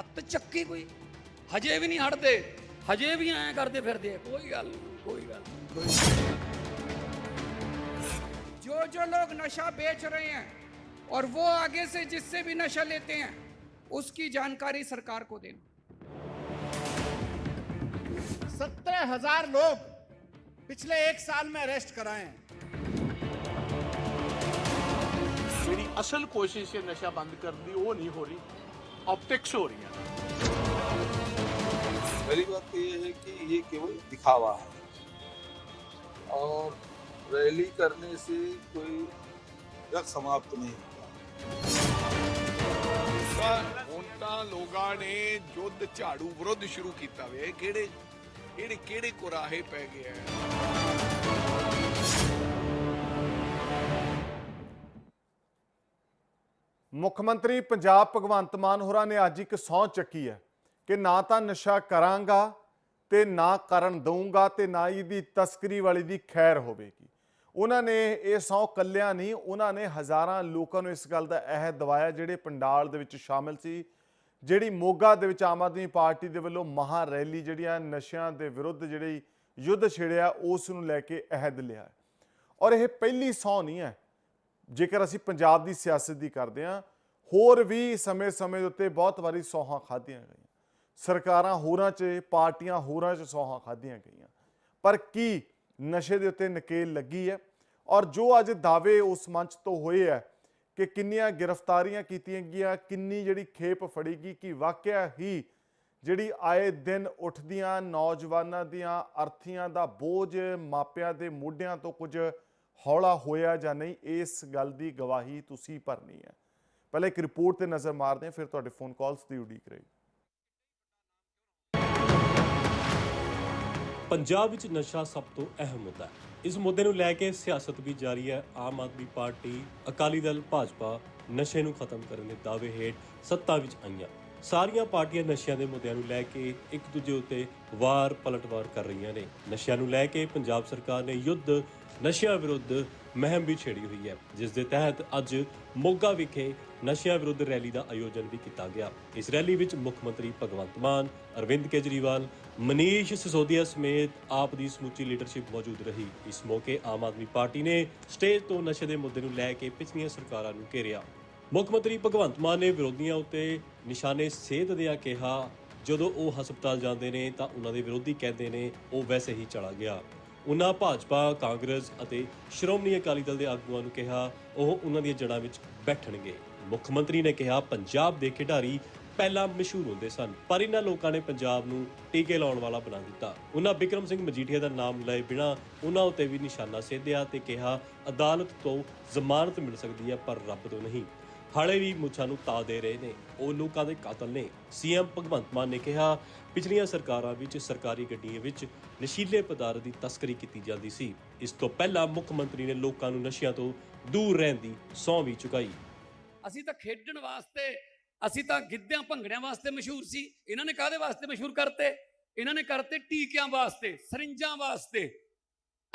ਹੱਥ ਚੱਕੀ ਕੋਈ ਹਜੇ ਵੀ ਨਹੀਂ ਹਟਦੇ ਹਜੇ ਵੀ ਐਂ ਕਰਦੇ ਫਿਰਦੇ ਆ ਕੋਈ ਗੱਲ ਨਹੀਂ ਕੋਈ ਗੱਲ ਨਹੀਂ ਕੋਈ ਗੱਲ ਨਹੀਂ। जो जो लोग नशा बेच रहे हैं और वो आगे से जिससे भी नशा लेते हैं उसकी जानकारी सरकार को देना सत्रह हजार लोग पिछले एक साल में अरेस्ट कराए हैं ਜਿਹੜੀ ਅਸਲ ਕੋਸ਼ਿਸ਼ ਹੈ ਨਸ਼ਾ ਬੰਦ ਕਰਨ ਦੀ ਉਹ ਨਹੀਂ ਹੋ ਰਹੀ ਆਪਟਿਕਸ ਹੋ ਰਹੀਆਂ पहली बात तो ये है कि ये केवल दिखावा है और रैली करने से कोई ड्रग समाप्त नहीं होता ਤਾਂ ਹੁਣ ਤਾਂ ਲੋਕਾਂ ਨੇ ਯੁੱਧ ਝਾੜੂ ਵਿਰੁੱਧ ਸ਼ੁਰੂ ਕੀਤਾ ਵੇ ਇਹ ਕਿਹੜੇ ਕਿਹੜੇ ਕਿਹੜੇ ਕੁਰਾਹੇ ਪੈ ਗਏ ਆ ਮੁੱਖ ਮੰਤਰੀ ਪੰਜਾਬ ਭਗਵੰਤ ਮਾਨ ਹੋਰਾਂ ਨੇ ਅੱਜ ਇੱਕ ਸਹੁੰ ਚੱਕੀ ਹੈ ਕਿ ਨਾ ਤਾਂ ਨਸ਼ਾ ਕਰਾਂਗਾ ਤੇ ਨਾ ਕਰਨ ਦਊਂਗਾ ਤੇ ਨਾ ਇਹਦੀ ਤਸਕਰੀ ਵਾਲੀ ਦੀ ਖੈਰ ਹੋਵੇਗੀ। ਉਹਨਾਂ ਨੇ ਇਹ ਸਹੁੰ ਕੱਲਿਆਂ ਨਹੀਂ, ਉਹਨਾਂ ਨੇ ਹਜ਼ਾਰਾਂ ਲੋਕਾਂ ਨੂੰ ਇਸ ਗੱਲ ਦਾ ਅਹਿਦ ਦਵਾਇਆ ਜਿਹੜੇ ਪੰਡਾਲ ਦੇ ਵਿੱਚ ਸ਼ਾਮਿਲ ਸੀ, ਜਿਹੜੀ ਮੋਗਾ ਦੇ ਵਿੱਚ ਆਮ ਆਦਮੀ ਪਾਰਟੀ ਦੇ ਵੱਲੋਂ ਮਹਾ ਰੈਲੀ ਜਿਹੜੀਆਂ ਨਸ਼ਿਆਂ ਦੇ ਵਿਰੁੱਧ ਜਿਹੜੀ ਯੁੱਧ ਛੇੜਿਆ, ਉਸ ਨੂੰ ਲੈ ਕੇ ਅਹਿਦ ਲਿਆ ਔਰ ਇਹ ਪਹਿਲੀ ਸਹੁੰ ਨਹੀਂ ਹੈ। ਜੇਕਰ ਅਸੀਂ ਪੰਜਾਬ ਦੀ ਸਿਆਸਤ ਦੀ ਕਰਦੇ ਹਾਂ ਹੋਰ ਵੀ ਸਮੇਂ-ਸਮੇਂ ਦੇ ਉੱਤੇ ਬਹੁਤ ਵਾਰੀ ਸੌਹਾਂ ਖਾਧੀਆਂ ਗਈਆਂ। ਸਰਕਾਰਾਂ ਹੋਰਾਂ 'ਚ, ਪਾਰਟੀਆਂ ਹੋਰਾਂ 'ਚ ਸੌਹਾਂ ਖਾਧੀਆਂ ਗਈਆਂ। ਪਰ ਕੀ ਨਸ਼ੇ ਦੇ ਉੱਤੇ ਨਕੇਲ ਲੱਗੀ ਹੈ? ਔਰ ਜੋ ਅੱਜ ਦਾਅਵੇ ਉਸ ਮੰਚ ਤੋਂ ਹੋਏ ਹੈ ਕਿ ਕਿੰਨੀਆਂ ਗ੍ਰਿਫਤਾਰੀਆਂ ਕੀਤੀਆਂ ਗਈਆਂ, ਕਿੰਨੀ ਜਿਹੜੀ ਖੇਪ ਫੜੀ ਗਈ, ਕਿ ਵਾਕਿਆ ਹੀ ਜਿਹੜੀ ਆਏ ਦਿਨ ਉੱਠਦੀਆਂ ਨੌਜਵਾਨਾਂ ਦੀਆਂ ਅਰਥੀਆਂ ਦਾ ਬੋਝ ਮਾਪਿਆਂ ਦੇ ਮੋਢਿਆਂ ਤੋਂ ਕੁਝ ਹੌਲਾ ਹੋਇਆ ਜਾਂ ਨਹੀਂ, ਇਸ ਗੱਲ ਦੀ ਗਵਾਹੀ ਤੁਸੀਂ ਭਰਨੀ ਹੈ। ਪਹਿਲਾਂ ਇੱਕ ਰਿਪੋਰਟ ਤੇ ਨਜ਼ਰ ਮਾਰਦੇ ਹਾਂ, ਫਿਰ ਤੁਹਾਡੇ ਫੋਨ ਕਾਲਸ ਦੀ ਉਡੀਕ ਰਹੀ। ਪੰਜਾਬ ਵਿੱਚ ਨਸ਼ਾ ਸਭ ਤੋਂ ਅਹਿਮ ਮੁੱਦਾ ਹੈ। ਇਸ ਮੁੱਦੇ ਨੂੰ ਲੈ ਕੇ ਸਿਆਸਤ ਵੀ ਜਾਰੀ ਹੈ। ਆਮ ਆਦਮੀ ਪਾਰਟੀ, ਅਕਾਲੀ ਦਲ, ਭਾਜਪਾ ਨਸ਼ੇ ਨੂੰ ਖਤਮ ਕਰਨ ਦੇ ਦਾਅਵੇ ਹੇਠ ਸੱਤਾ ਵਿੱਚ ਆਈਆਂ। ਸਾਰੀਆਂ ਪਾਰਟੀਆਂ ਨਸ਼ਿਆਂ ਦੇ ਮੁੱਦਿਆਂ ਨੂੰ ਲੈ ਕੇ ਇੱਕ ਦੂਜੇ ਉੱਤੇ ਵਾਰ ਪਲਟਵਾਰ ਕਰ ਰਹੀਆਂ ਨੇ। ਨਸ਼ਿਆਂ ਨੂੰ ਲੈ ਕੇ ਪੰਜਾਬ ਸਰਕਾਰ ਨੇ ਯੁੱਧ, ਨਸ਼ਿਆਂ ਵਿਰੁੱਧ ਮੁਹਿੰਮ ਵੀ ਛੇੜੀ ਹੋਈ ਹੈ, ਜਿਸ ਦੇ ਤਹਿਤ ਅੱਜ ਮੋਗਾ ਵਿਖੇ ਨਸ਼ਿਆਂ ਵਿਰੁੱਧ ਰੈਲੀ ਦਾ ਆਯੋਜਨ ਵੀ ਕੀਤਾ ਗਿਆ। ਇਸ ਰੈਲੀ ਵਿੱਚ ਮੁੱਖ ਮੰਤਰੀ ਭਗਵੰਤ ਮਾਨ, ਅਰਵਿੰਦ ਕੇਜਰੀਵਾਲ, ਮਨੀਸ਼ ਸਿਸੋਦੀਆ ਸਮੇਤ ਆਪ ਦੀ ਸਮੁੱਚੀ ਲੀਡਰਸ਼ਿਪ ਮੌਜੂਦ ਰਹੀ। ਇਸ ਮੌਕੇ ਆਮ ਆਦਮੀ ਪਾਰਟੀ ਨੇ ਸਟੇਜ ਤੋਂ ਨਸ਼ੇ ਦੇ ਮੁੱਦੇ ਨੂੰ ਲੈ ਕੇ ਪਿਛਲੀਆਂ ਸਰਕਾਰਾਂ ਨੂੰ ਘੇਰਿਆ। ਮੁੱਖ ਮੰਤਰੀ ਭਗਵੰਤ ਮਾਨ ਨੇ ਵਿਰੋਧੀਆਂ ਉੱਤੇ ਨਿਸ਼ਾਨੇ ਸੇਧ ਦਿਆ ਕਿਹਾ, ਜਦੋਂ ਉਹ ਹਸਪਤਾਲ ਜਾਂਦੇ ਨੇ ਤਾਂ ਉਹਨਾਂ ਦੇ ਵਿਰੋਧੀ ਕਹਿੰਦੇ ਨੇ, ਉਹ ਵੈਸੇ ਹੀ ਚਲਾ ਗਿਆ। ਉਹਨਾਂ ਭਾਜਪਾ, ਕਾਂਗਰਸ ਅਤੇ ਸ਼੍ਰੋਮਣੀ ਅਕਾਲੀ ਦਲ ਦੇ ਆਗੂਆਂ ਨੂੰ ਕਿਹਾ, ਉਹ ਉਹਨਾਂ ਦੀਆਂ ਜੜ੍ਹਾਂ ਵਿੱਚ ਬੈਠਣਗੇ। ਮੁੱਖ ਮੰਤਰੀ ਨੇ ਕਿਹਾ, ਪੰਜਾਬ ਦੇ ਖਿਡਾਰੀ ਪਹਿਲਾਂ ਮਸ਼ਹੂਰ ਹੁੰਦੇ ਸਨ, ਪਰ ਇਹਨਾਂ ਲੋਕਾਂ ਨੇ ਪੰਜਾਬ ਨੂੰ ਟੀਕੇ ਲਾਉਣ ਵਾਲਾ ਬਣਾ ਦਿੱਤਾ। ਉਹਨਾਂ ਬਿਕਰਮ ਸਿੰਘ ਮਜੀਠੀਆ ਦਾ ਨਾਮ ਲਏ ਬਿਨਾ ਉਹਨਾਂ ਉੱਤੇ ਵੀ ਨਿਸ਼ਾਨਾ ਸੇਧਿਆ ਤੇ ਕਿਹਾ, ਅਦਾਲਤ ਤੋਂ ਜ਼ਮਾਨਤ ਮਿਲ ਸਕਦੀ ਹੈ, ਪਰ ਰੱਬ ਤੋਂ ਨਹੀਂ। ਹਾਲੇ ਵੀ ਮੁੱਛਾਂ ਨੂੰ ਤਾ ਦੇ ਰਹੇ ਨੇ। ਉਹ ਲੋਕਾਂ ਦੇ ਕਾਤਲ ਨੇ, ਸੀਐਮ ਭਗਵੰਤ ਮਾਨ ਨੇ ਕਿਹਾ, ਪਿਛਲੀਆਂ ਸਰਕਾਰਾਂ ਵਿੱਚ ਸਰਕਾਰੀ ਗੱਡੀਆਂ ਵਿੱਚ ਨਸ਼ੀਲੇ ਪਦਾਰਥ ਦੀ ਤਸਕਰੀ ਕੀਤੀ ਜਾਂਦੀ ਸੀ। ਇਸ ਤੋਂ ਪਹਿਲਾਂ ਮੁੱਖ ਮੰਤਰੀ ਨੇ ਲੋਕਾਂ ਨੂੰ ਨਸ਼ਿਆਂ ਤੋਂ ਦੂਰ ਰਹਿਣ ਦੀ ਸਹੁੰ ਵੀ ਚੁਕਾਈ। ਅਸੀਂ ਤਾਂ ਖੇਡਣ ਵਾਸਤੇ, ਅਸੀਂ ਤਾਂ ਗਿੱਧਿਆਂ ਭੰਗੜਿਆਂ ਵਾਸਤੇ ਮਸ਼ਹੂਰ ਸੀ। ਇਹਨਾਂ ਨੇ ਕਾਦੇ ਵਾਸਤੇ ਮਸ਼ਹੂਰ ਕਰਤੇ? ਇਹਨਾਂ ਨੇ ਕਰਤੇ ਟੀਕਿਆਂ ਵਾਸਤੇ, ਸਰਿੰਜਾਂ ਵਾਸਤੇ।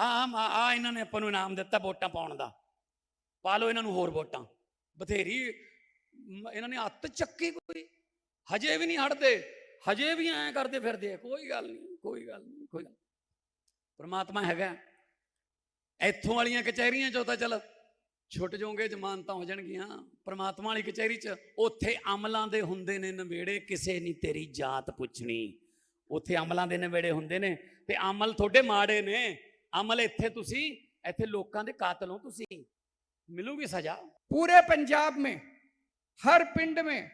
ਆਮ ਆ ਇਹਨਾਂ ਨੇ ਆਪਾਂ ਨੂੰ ਇਨਾਮ ਦਿੱਤਾ ਵੋਟਾਂ ਪਾਉਣ ਦਾ। ਪਾ ਲਓ ਇਹਨਾਂ ਨੂੰ ਹੋਰ ਵੋਟਾਂ। ਬਥੇਰੀ ਇਹਨਾਂ ਨੇ ਹੱਥ ਚੱਕੀ ਕੋਈ। ਹਜੇ ਵੀ ਨਹੀਂ ਹਟਦੇ। ਹਜੇ ਵੀ ਐਂ ਕਰਦੇ ਫਿਰਦੇ ਆ। ਕੋਈ ਗੱਲ ਨਹੀਂ, ਕੋਈ ਗੱਲ ਨਹੀਂ, ਕੋਈ ਗੱਲ ਨੀ। ਪ੍ਰਮਾਤਮਾ ਹੈਗਾ। ਇੱਥੋਂ ਵਾਲੀਆਂ ਕਚਹਿਰੀਆਂ ਚੋਂ ਤਾਂ ਚੱਲ ਛੁੱਟ ਜਾਓਗੇ, ਜ਼ਮਾਨਤਾਂ ਹੋ ਜਾਣਗੀਆਂ। ਪਰਮਾਤਮਾ ਵਾਲੀ ਕਚਹਿਰੀ 'ਚ ਉੱਥੇ ਅਮਲਾਂ ਦੇ ਹੁੰਦੇ ਨੇ ਨਵੇੜੇ, ਕਿਸੇ ਨਹੀਂ ਤੇਰੀ ਜਾਤ ਪੁੱਛਣੀ। ਉੱਥੇ ਅਮਲਾਂ ਦੇ ਨਵੇੜੇ ਹੁੰਦੇ ਨੇ ਤੇ ਅਮਲ ਤੁਹਾਡੇ ਮਾੜੇ ਨੇ। ਅਮਲ ਇੱਥੇ ਤੁਸੀਂ, ਇੱਥੇ ਲੋਕਾਂ ਦੇ ਕਾਤਲ ਹੋ ਤੁਸੀਂ। ਮਿਲੂਗੀ ਸਜ਼ਾ। पूरे पंजाब में, हर पिंड में,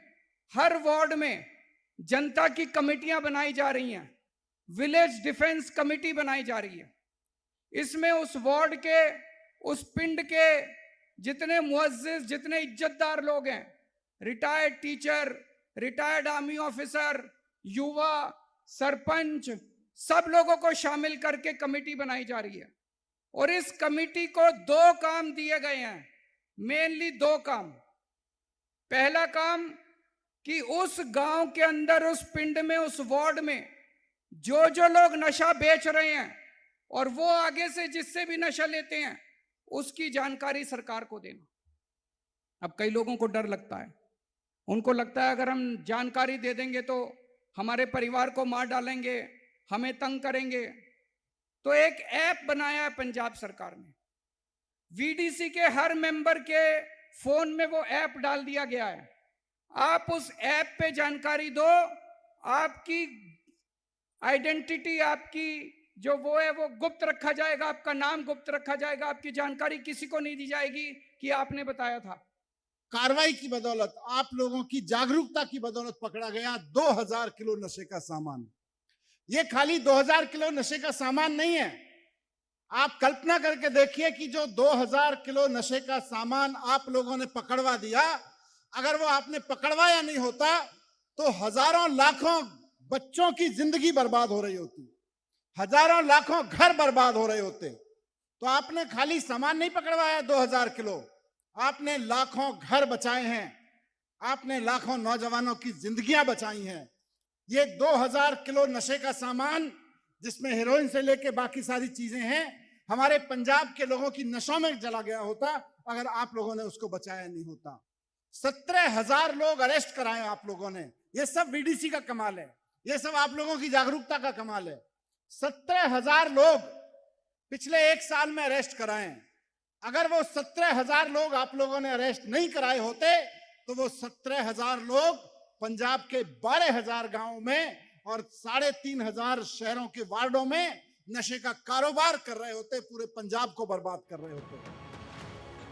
हर वार्ड में जनता की कमेटियाँ बनाई जा रही हैं। विलेज डिफेंस कमेटी बनाई जा रही है। इसमें उस वार्ड के, उस पिंड के जितने मुअज्जिज, जितने इज्जतदार लोग हैं, retired teacher, retired army officer, युवा, सरपंच, सब लोगों को शामिल करके कमेटी बनाई जा रही है। और इस कमेटी को दो काम दिए गए हैं। मेनली दो काम। पहला काम कि उस गाँव के अंदर, उस पिंड में, उस वार्ड में जो जो लोग नशा बेच रहे हैं और वो आगे से जिससे भी नशा लेते हैं, उसकी जानकारी सरकार को देना। अब कई लोगों को डर लगता है। उनको लगता है अगर हम जानकारी दे देंगे तो हमारे परिवार को मार डालेंगे, हमें तंग करेंगे। तो एक ऐप बनाया है पंजाब सरकार ने। वीडीसी के हर मेंबर के फ़ोन में वो ऐप डाल दिया गया है। आप उस ऐप पे जानकारी दो, आपकी आइडेंटिटी आपकी जो वो है, वो गुप्त रखा जाएगा, आपका नाम गुप्त रखा जाएगा, आपकी जानकारी किसी को नहीं दी जाएगी कि आपने बताया था। कार्रवाई की बदौलत, आप लोगों की जागरूकता की बदौलत पकड़ा गया 2000 किलो नशे का सामान। ये खाली 2000 किलो नशे का सामान नहीं है। आप कल्पना करके देखिए कि जो 2000 किलो नशे का सामान आप लोगों ने पकड़वा दिया, अगर वो आपने पकड़वाया नहीं होता तो हज़ारों लाखों बच्चों की ज़िंदगी बर्बाद हो रही होती, हज़ारों लाखों घर बर्बाद हो रहे होते। तो आपने खाली सामान नहीं पकड़वाया 2000 किलो, आपने लाखों घर बचाए हैं, आपने लाखों नौजवानों की जिंदगियाँ बचाई हैं। ये 2000 किलो नशे का सामान, जिसमें हेरोइन से लेके बाकी सारी चीज़ें हैं हमारे पंजाब के लोगों की नशों में जला गया होता, अगर आप लोगों ने उसको बचाया नहीं होता। सत्रह हज़ार लोग अरेस्ट कराए आप लोगों ने। ये सब वीडीसी का कमाल है। ये सब आप लोगों की जागरूकता का कमाल है। सत्रह हज़ार लोग पिछले एक साल में अरेस्ट कराए। अगर वो सत्रह हज़ार लोग आप लोगों ने अरेस्ट नहीं कराए होते तो वो सत्रह हज़ार लोग पंजाब के बारह हज़ार गाँवों में और साढ़े तीन हज़ार शहरों के वार्डों में ਨਸ਼ੇ ਦਾ ਕਾਰੋਬਾਰ ਕਰ ਰਹੇ ਹੋਤੇ ਪੂਰੇ ਪੰਜਾਬ ਕੋ ਬਰਬਾਦ ਕਰ ਰਹੇ ਹੋਤੇ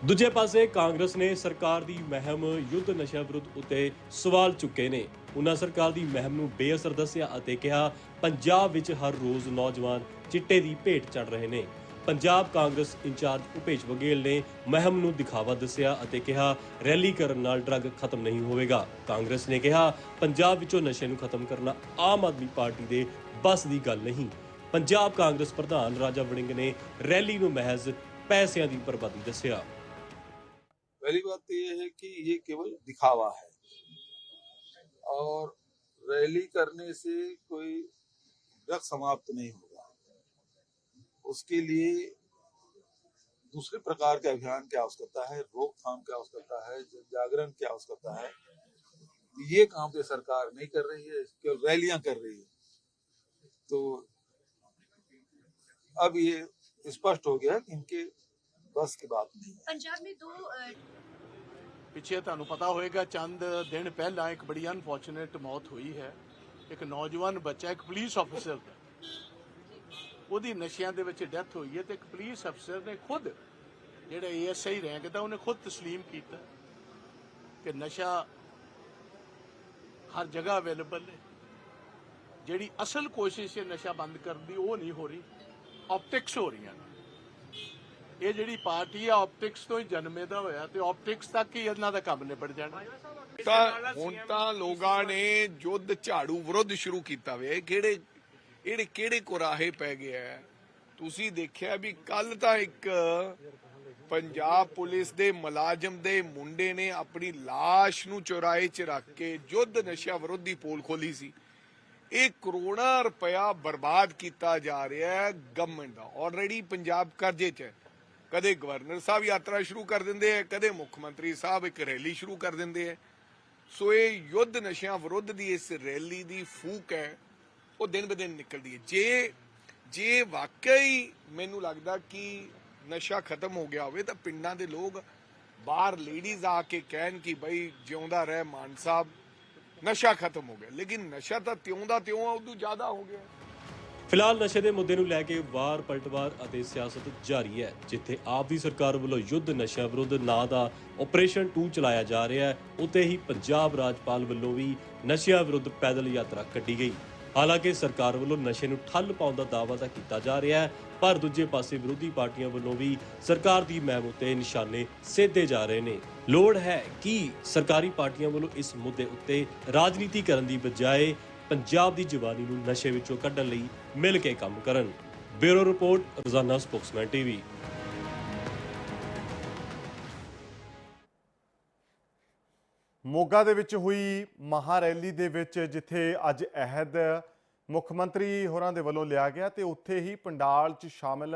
ਦੂਜੇ ਪਾਸੇ ਕਾਂਗਰਸ ਨੇ ਸਰਕਾਰ ਦੀ ਮਹਿਮ ਯੁੱਧ ਨਸ਼ਾ ਵਿਰੁੱਧ ਉਤੇ ਸਵਾਲ ਚੁੱਕੇ ਨੇ ਉਹਨਾਂ ਸਰਕਾਰ ਦੀ ਮਹਿਮ ਨੂੰ ਬੇਅਸਰ ਦੱਸਿਆ ਅਤੇ ਕਿਹਾ ਪੰਜਾਬ ਵਿੱਚ ਹਰ ਰੋਜ਼ ਨੌਜਵਾਨ ਚਿੱਟੇ ਦੀ ਭੇਟ ਚੜ ਰਹੇ ਨੇ ਪੰਜਾਬ ਕਾਂਗਰਸ ਇੰਚਾਰਜ ਉਪੇਸ਼ ਬਗੇਲ ਨੇ ਮਹਿਮ ਨੂੰ ਦਿਖਾਵਾ ਦੱਸਿਆ ਅਤੇ ਕਿਹਾ ਰੈਲੀ ਕਰਨ ਨਾਲ ਡਰੱਗ ਖਤਮ ਨਹੀਂ ਹੋਵੇਗਾ ਕਾਂਗਰਸ ਨੇ ਕਿਹਾ ਪੰਜਾਬ ਵਿੱਚੋਂ ਨਸ਼ੇ ਨੂੰ ਖਤਮ ਕਰਨਾ ਆਮ ਆਦਮੀ ਪਾਰਟੀ ਦੇ ਬਸ ਦੀ ਗੱਲ ਨਹੀਂ ਪੰਜਾਬ ਕਾਂਗਰਸ ਪ੍ਰਧਾਨ ਰਾਜਾ ਵੜਿੰਗ ਨੇ ਰੈਲੀ ਨੂੰ ਮਹਿਜ਼ ਪੈਸਿਆਂ ਦੀ ਬਰਬਾਦੀ ਦੱਸਿਆ पहली बात तो ये है कि ये केवल दिखावा है और रैली करने से कोई ड्रग समाप्त नहीं होगा उसके लिए दूसरे प्रकार के अभियान की आवश्यकता है रोकथाम की आवश्यकता है जन जागरण की आवश्यकता है ये काम तो सरकार नहीं कर रही है केवल रैलियां कर रही है तो अब ये स्पष्ट हो गया कि इनके बस की बात नहीं है पंजाब में दो अ, ਪਿੱਛੇ ਤੁਹਾਨੂੰ ਪਤਾ ਹੋਏਗਾ ਚੰਦ ਦਿਨ ਪਹਿਲਾਂ ਇੱਕ ਬੜੀ ਅਨਫੋਰਚੂਨੇਟ ਮੌਤ ਹੋਈ ਹੈ ਇੱਕ ਨੌਜਵਾਨ ਬੱਚਾ ਇੱਕ ਪੁਲਿਸ ਅਫਸਰ ਦਾ ਉਹਦੀ ਨਸ਼ਿਆਂ ਦੇ ਵਿੱਚ ਡੈਥ ਹੋਈ ਹੈ ਤੇ ਇੱਕ ਪੁਲਿਸ ਅਫਸਰ ਨੇ ਖੁਦ ਜਿਹੜਾ ਏਐਸਆਈ ਰੈਂਕ ਦਾ ਉਹਨੇ ਖੁਦ تسلیم ਕੀਤਾ ਕਿ ਨਸ਼ਾ ਹਰ ਜਗ੍ਹਾ ਅਵੇਲੇਬਲ ਹੈ ਜਿਹੜੀ ਅਸਲ ਕੋਸ਼ਿਸ਼ ਹੈ ਨਸ਼ਾ ਬੰਦ ਕਰਨ ਦੀ ਉਹ ਨਹੀਂ ਹੋ ਰਹੀ ਆਪਟਿਕਸ ਹੋ ਰਹੀਆਂ ਨੇ। ਇਹ ਜਿਹੜੀ ਪਾਰਟੀ ਆ ਆਪਟਿਕਸ ਤੋਂ ਹੀ ਜਨਮੇ ਹੋਇਆ ਤੇ ਆਪਟਿਕਸ ਤੱਕ ਹੀ ਇਹਨਾਂ ਦਾ ਕੰਮ ਨਿਬੜ ਜਾਣਾ। ਤਾਂ ਹੁਣ ਤਾਂ ਲੋਕਾਂ ਨੇ ਯੁੱਧ ਝਾੜੂ ਵਿਰੁੱਧ ਸ਼ੁਰੂ ਕੀਤਾ ਵੇ। ਕਿਹੜੇ ਇਹੜੇ ਕਿਹੜੇ ਕੁਰਾਹੇ ਪੈ ਗਿਆ ਤੁਸੀਂ ਦੇਖਿਆ ਵੀ ਕੱਲ ਤਾਂ ਇੱਕ ਪੰਜਾਬ ਪੁਲਿਸ ਦੇ ਮੁਲਾਜ਼ਮ ਦੇ ਮੁੰਡੇ ਨੇ ਆਪਣੀ ਲਾਸ਼ ਨੂੰ ਚੁਰਾਏ 'ਚ ਰੱਖ ਕੇ ਯੁੱਧ ਨਸ਼ਾ ਵਿਰੋਧੀ ਪੋਲ ਖੋਲੀ ਸੀ। ਇਹ ਕਰੋੜਾਂ ਰੁਪਇਆ ਬਰਬਾਦ ਕੀਤਾ ਜਾ ਰਿਹਾ ਹੈ ਗਵਰਨਮੈਂਟ ਦਾ। ਆਲਰੇਡੀ ਪੰਜਾਬ ਕਰਜ਼ੇ 'ਚ ਹੈ। ਕਦੇ ਗਵਰਨਰ ਸਾਹਿਬ ਯਾਤਰਾ ਸ਼ੁਰੂ ਕਰ ਦਿੰਦੇ ਆ ਕਦੇ ਮੁੱਖ ਮੰਤਰੀ ਸਾਹਿਬ ਇੱਕ ਰੈਲੀ ਸ਼ੁਰੂ ਕਰ ਦਿੰਦੇ ਆ ਸੋ ਇਹ ਯੁੱਧ ਨਸ਼ਿਆਂ ਵਿਰੁੱਧ ਦੀ ਇਸ ਰੈਲੀ ਦੀ ਫੂਕ ਹੈ, ਉਹ ਦਿਨ ਬ ਦਿਨ ਨਿਕਲਦੀ ਹੈ। ਜੇ ਜੇ ਵਾਕਈ ਮੈਨੂੰ ਲੱਗਦਾ ਕਿ ਨਸ਼ਾ ਖਤਮ ਹੋ ਗਿਆ ਹੋਵੇ ਤਾਂ ਪਿੰਡਾਂ ਦੇ ਲੋਕ, ਬਾਹਰ ਲੇਡੀਜ਼ ਆ ਕੇ ਕਹਿਣ ਕਿ ਬਈ ਜਿਉਂਦਾ ਰਹਿ ਮਾਨ ਸਾਹਿਬ ਨਸ਼ਾ ਖਤਮ ਹੋ ਗਿਆ। ਲੇਕਿਨ ਨਸ਼ਾ ਤਾਂ ਤਿਉਂ ਦਾ ਤਿਉਂ ਆ, ਉਦੋਂ ਜ਼ਿਆਦਾ ਹੋ ਗਿਆ। ਫਿਲਹਾਲ ਨਸ਼ੇ ਦੇ ਮੁੱਦੇ ਨੂੰ ਲੈ ਕੇ ਵਾਰ ਪਲਟਵਾਰ ਅਤੇ ਸਿਆਸਤ ਜਾਰੀ ਹੈ, ਜਿੱਥੇ ਆਪ ਦੀ ਸਰਕਾਰ ਵੱਲੋਂ ਯੁੱਧ ਨਸ਼ਾ ਵਿਰੁੱਧ ਨਾਂ ਦਾ ਆਪਰੇਸ਼ਨ 2 ਚਲਾਇਆ ਜਾ ਰਿਹਾ ਹੈ, ਉੱਥੇ ਹੀ ਪੰਜਾਬ ਰਾਜਪਾਲ ਵੱਲੋਂ ਵੀ ਨਸ਼ਿਆਂ ਵਿਰੁੱਧ ਪੈਦਲ ਯਾਤਰਾ ਕੱਢੀ ਗਈ। ਹਾਲਾਂਕਿ ਸਰਕਾਰ ਵੱਲੋਂ ਨਸ਼ੇ ਨੂੰ ਠੱਲ ਪਾਉਣ ਦਾ ਦਾਅਵਾ ਤਾਂ ਕੀਤਾ ਜਾ ਰਿਹਾ ਹੈ, ਪਰ ਦੂਜੇ ਪਾਸੇ ਵਿਰੋਧੀ ਪਾਰਟੀਆਂ ਵੱਲੋਂ ਵੀ ਸਰਕਾਰ ਦੀ ਮਹਿਮ ਉੱਤੇ ਨਿਸ਼ਾਨੇ ਸੇਧੇ ਜਾ ਰਹੇ ਨੇ। ਲੋੜ ਹੈ ਕਿ ਸਰਕਾਰੀ ਪਾਰਟੀਆਂ ਵੱਲੋਂ ਇਸ ਮੁੱਦੇ ਉੱਤੇ ਰਾਜਨੀਤੀ ਕਰਨ ਦੀ ਬਜਾਏ ਪੰਜਾਬ ਦੀ ਜਵਾਨੀ ਨੂੰ ਨਸ਼ੇ ਵਿੱਚੋਂ ਕੱਢਣ ਲਈ ਮਿਲ ਕੇ ਕੰਮ ਕਰਨ। Bureau report, Rozana Spokesman TV. Moga ਦੇ ਵਿੱਚ ਹੋਈ ਮਹਾ ਰੈਲੀ ਦੇ ਵਿੱਚ ਜਿੱਥੇ ਅੱਜ ਅਹਿਦ ਮੁੱਖ ਮੰਤਰੀ ਹੋਰਾਂ ਦੇ ਵੱਲੋਂ ਲਿਆ ਗਿਆ ਤੇ ਉੱਥੇ ਹੀ ਪੰਡਾਲ 'ਚ ਸ਼ਾਮਿਲ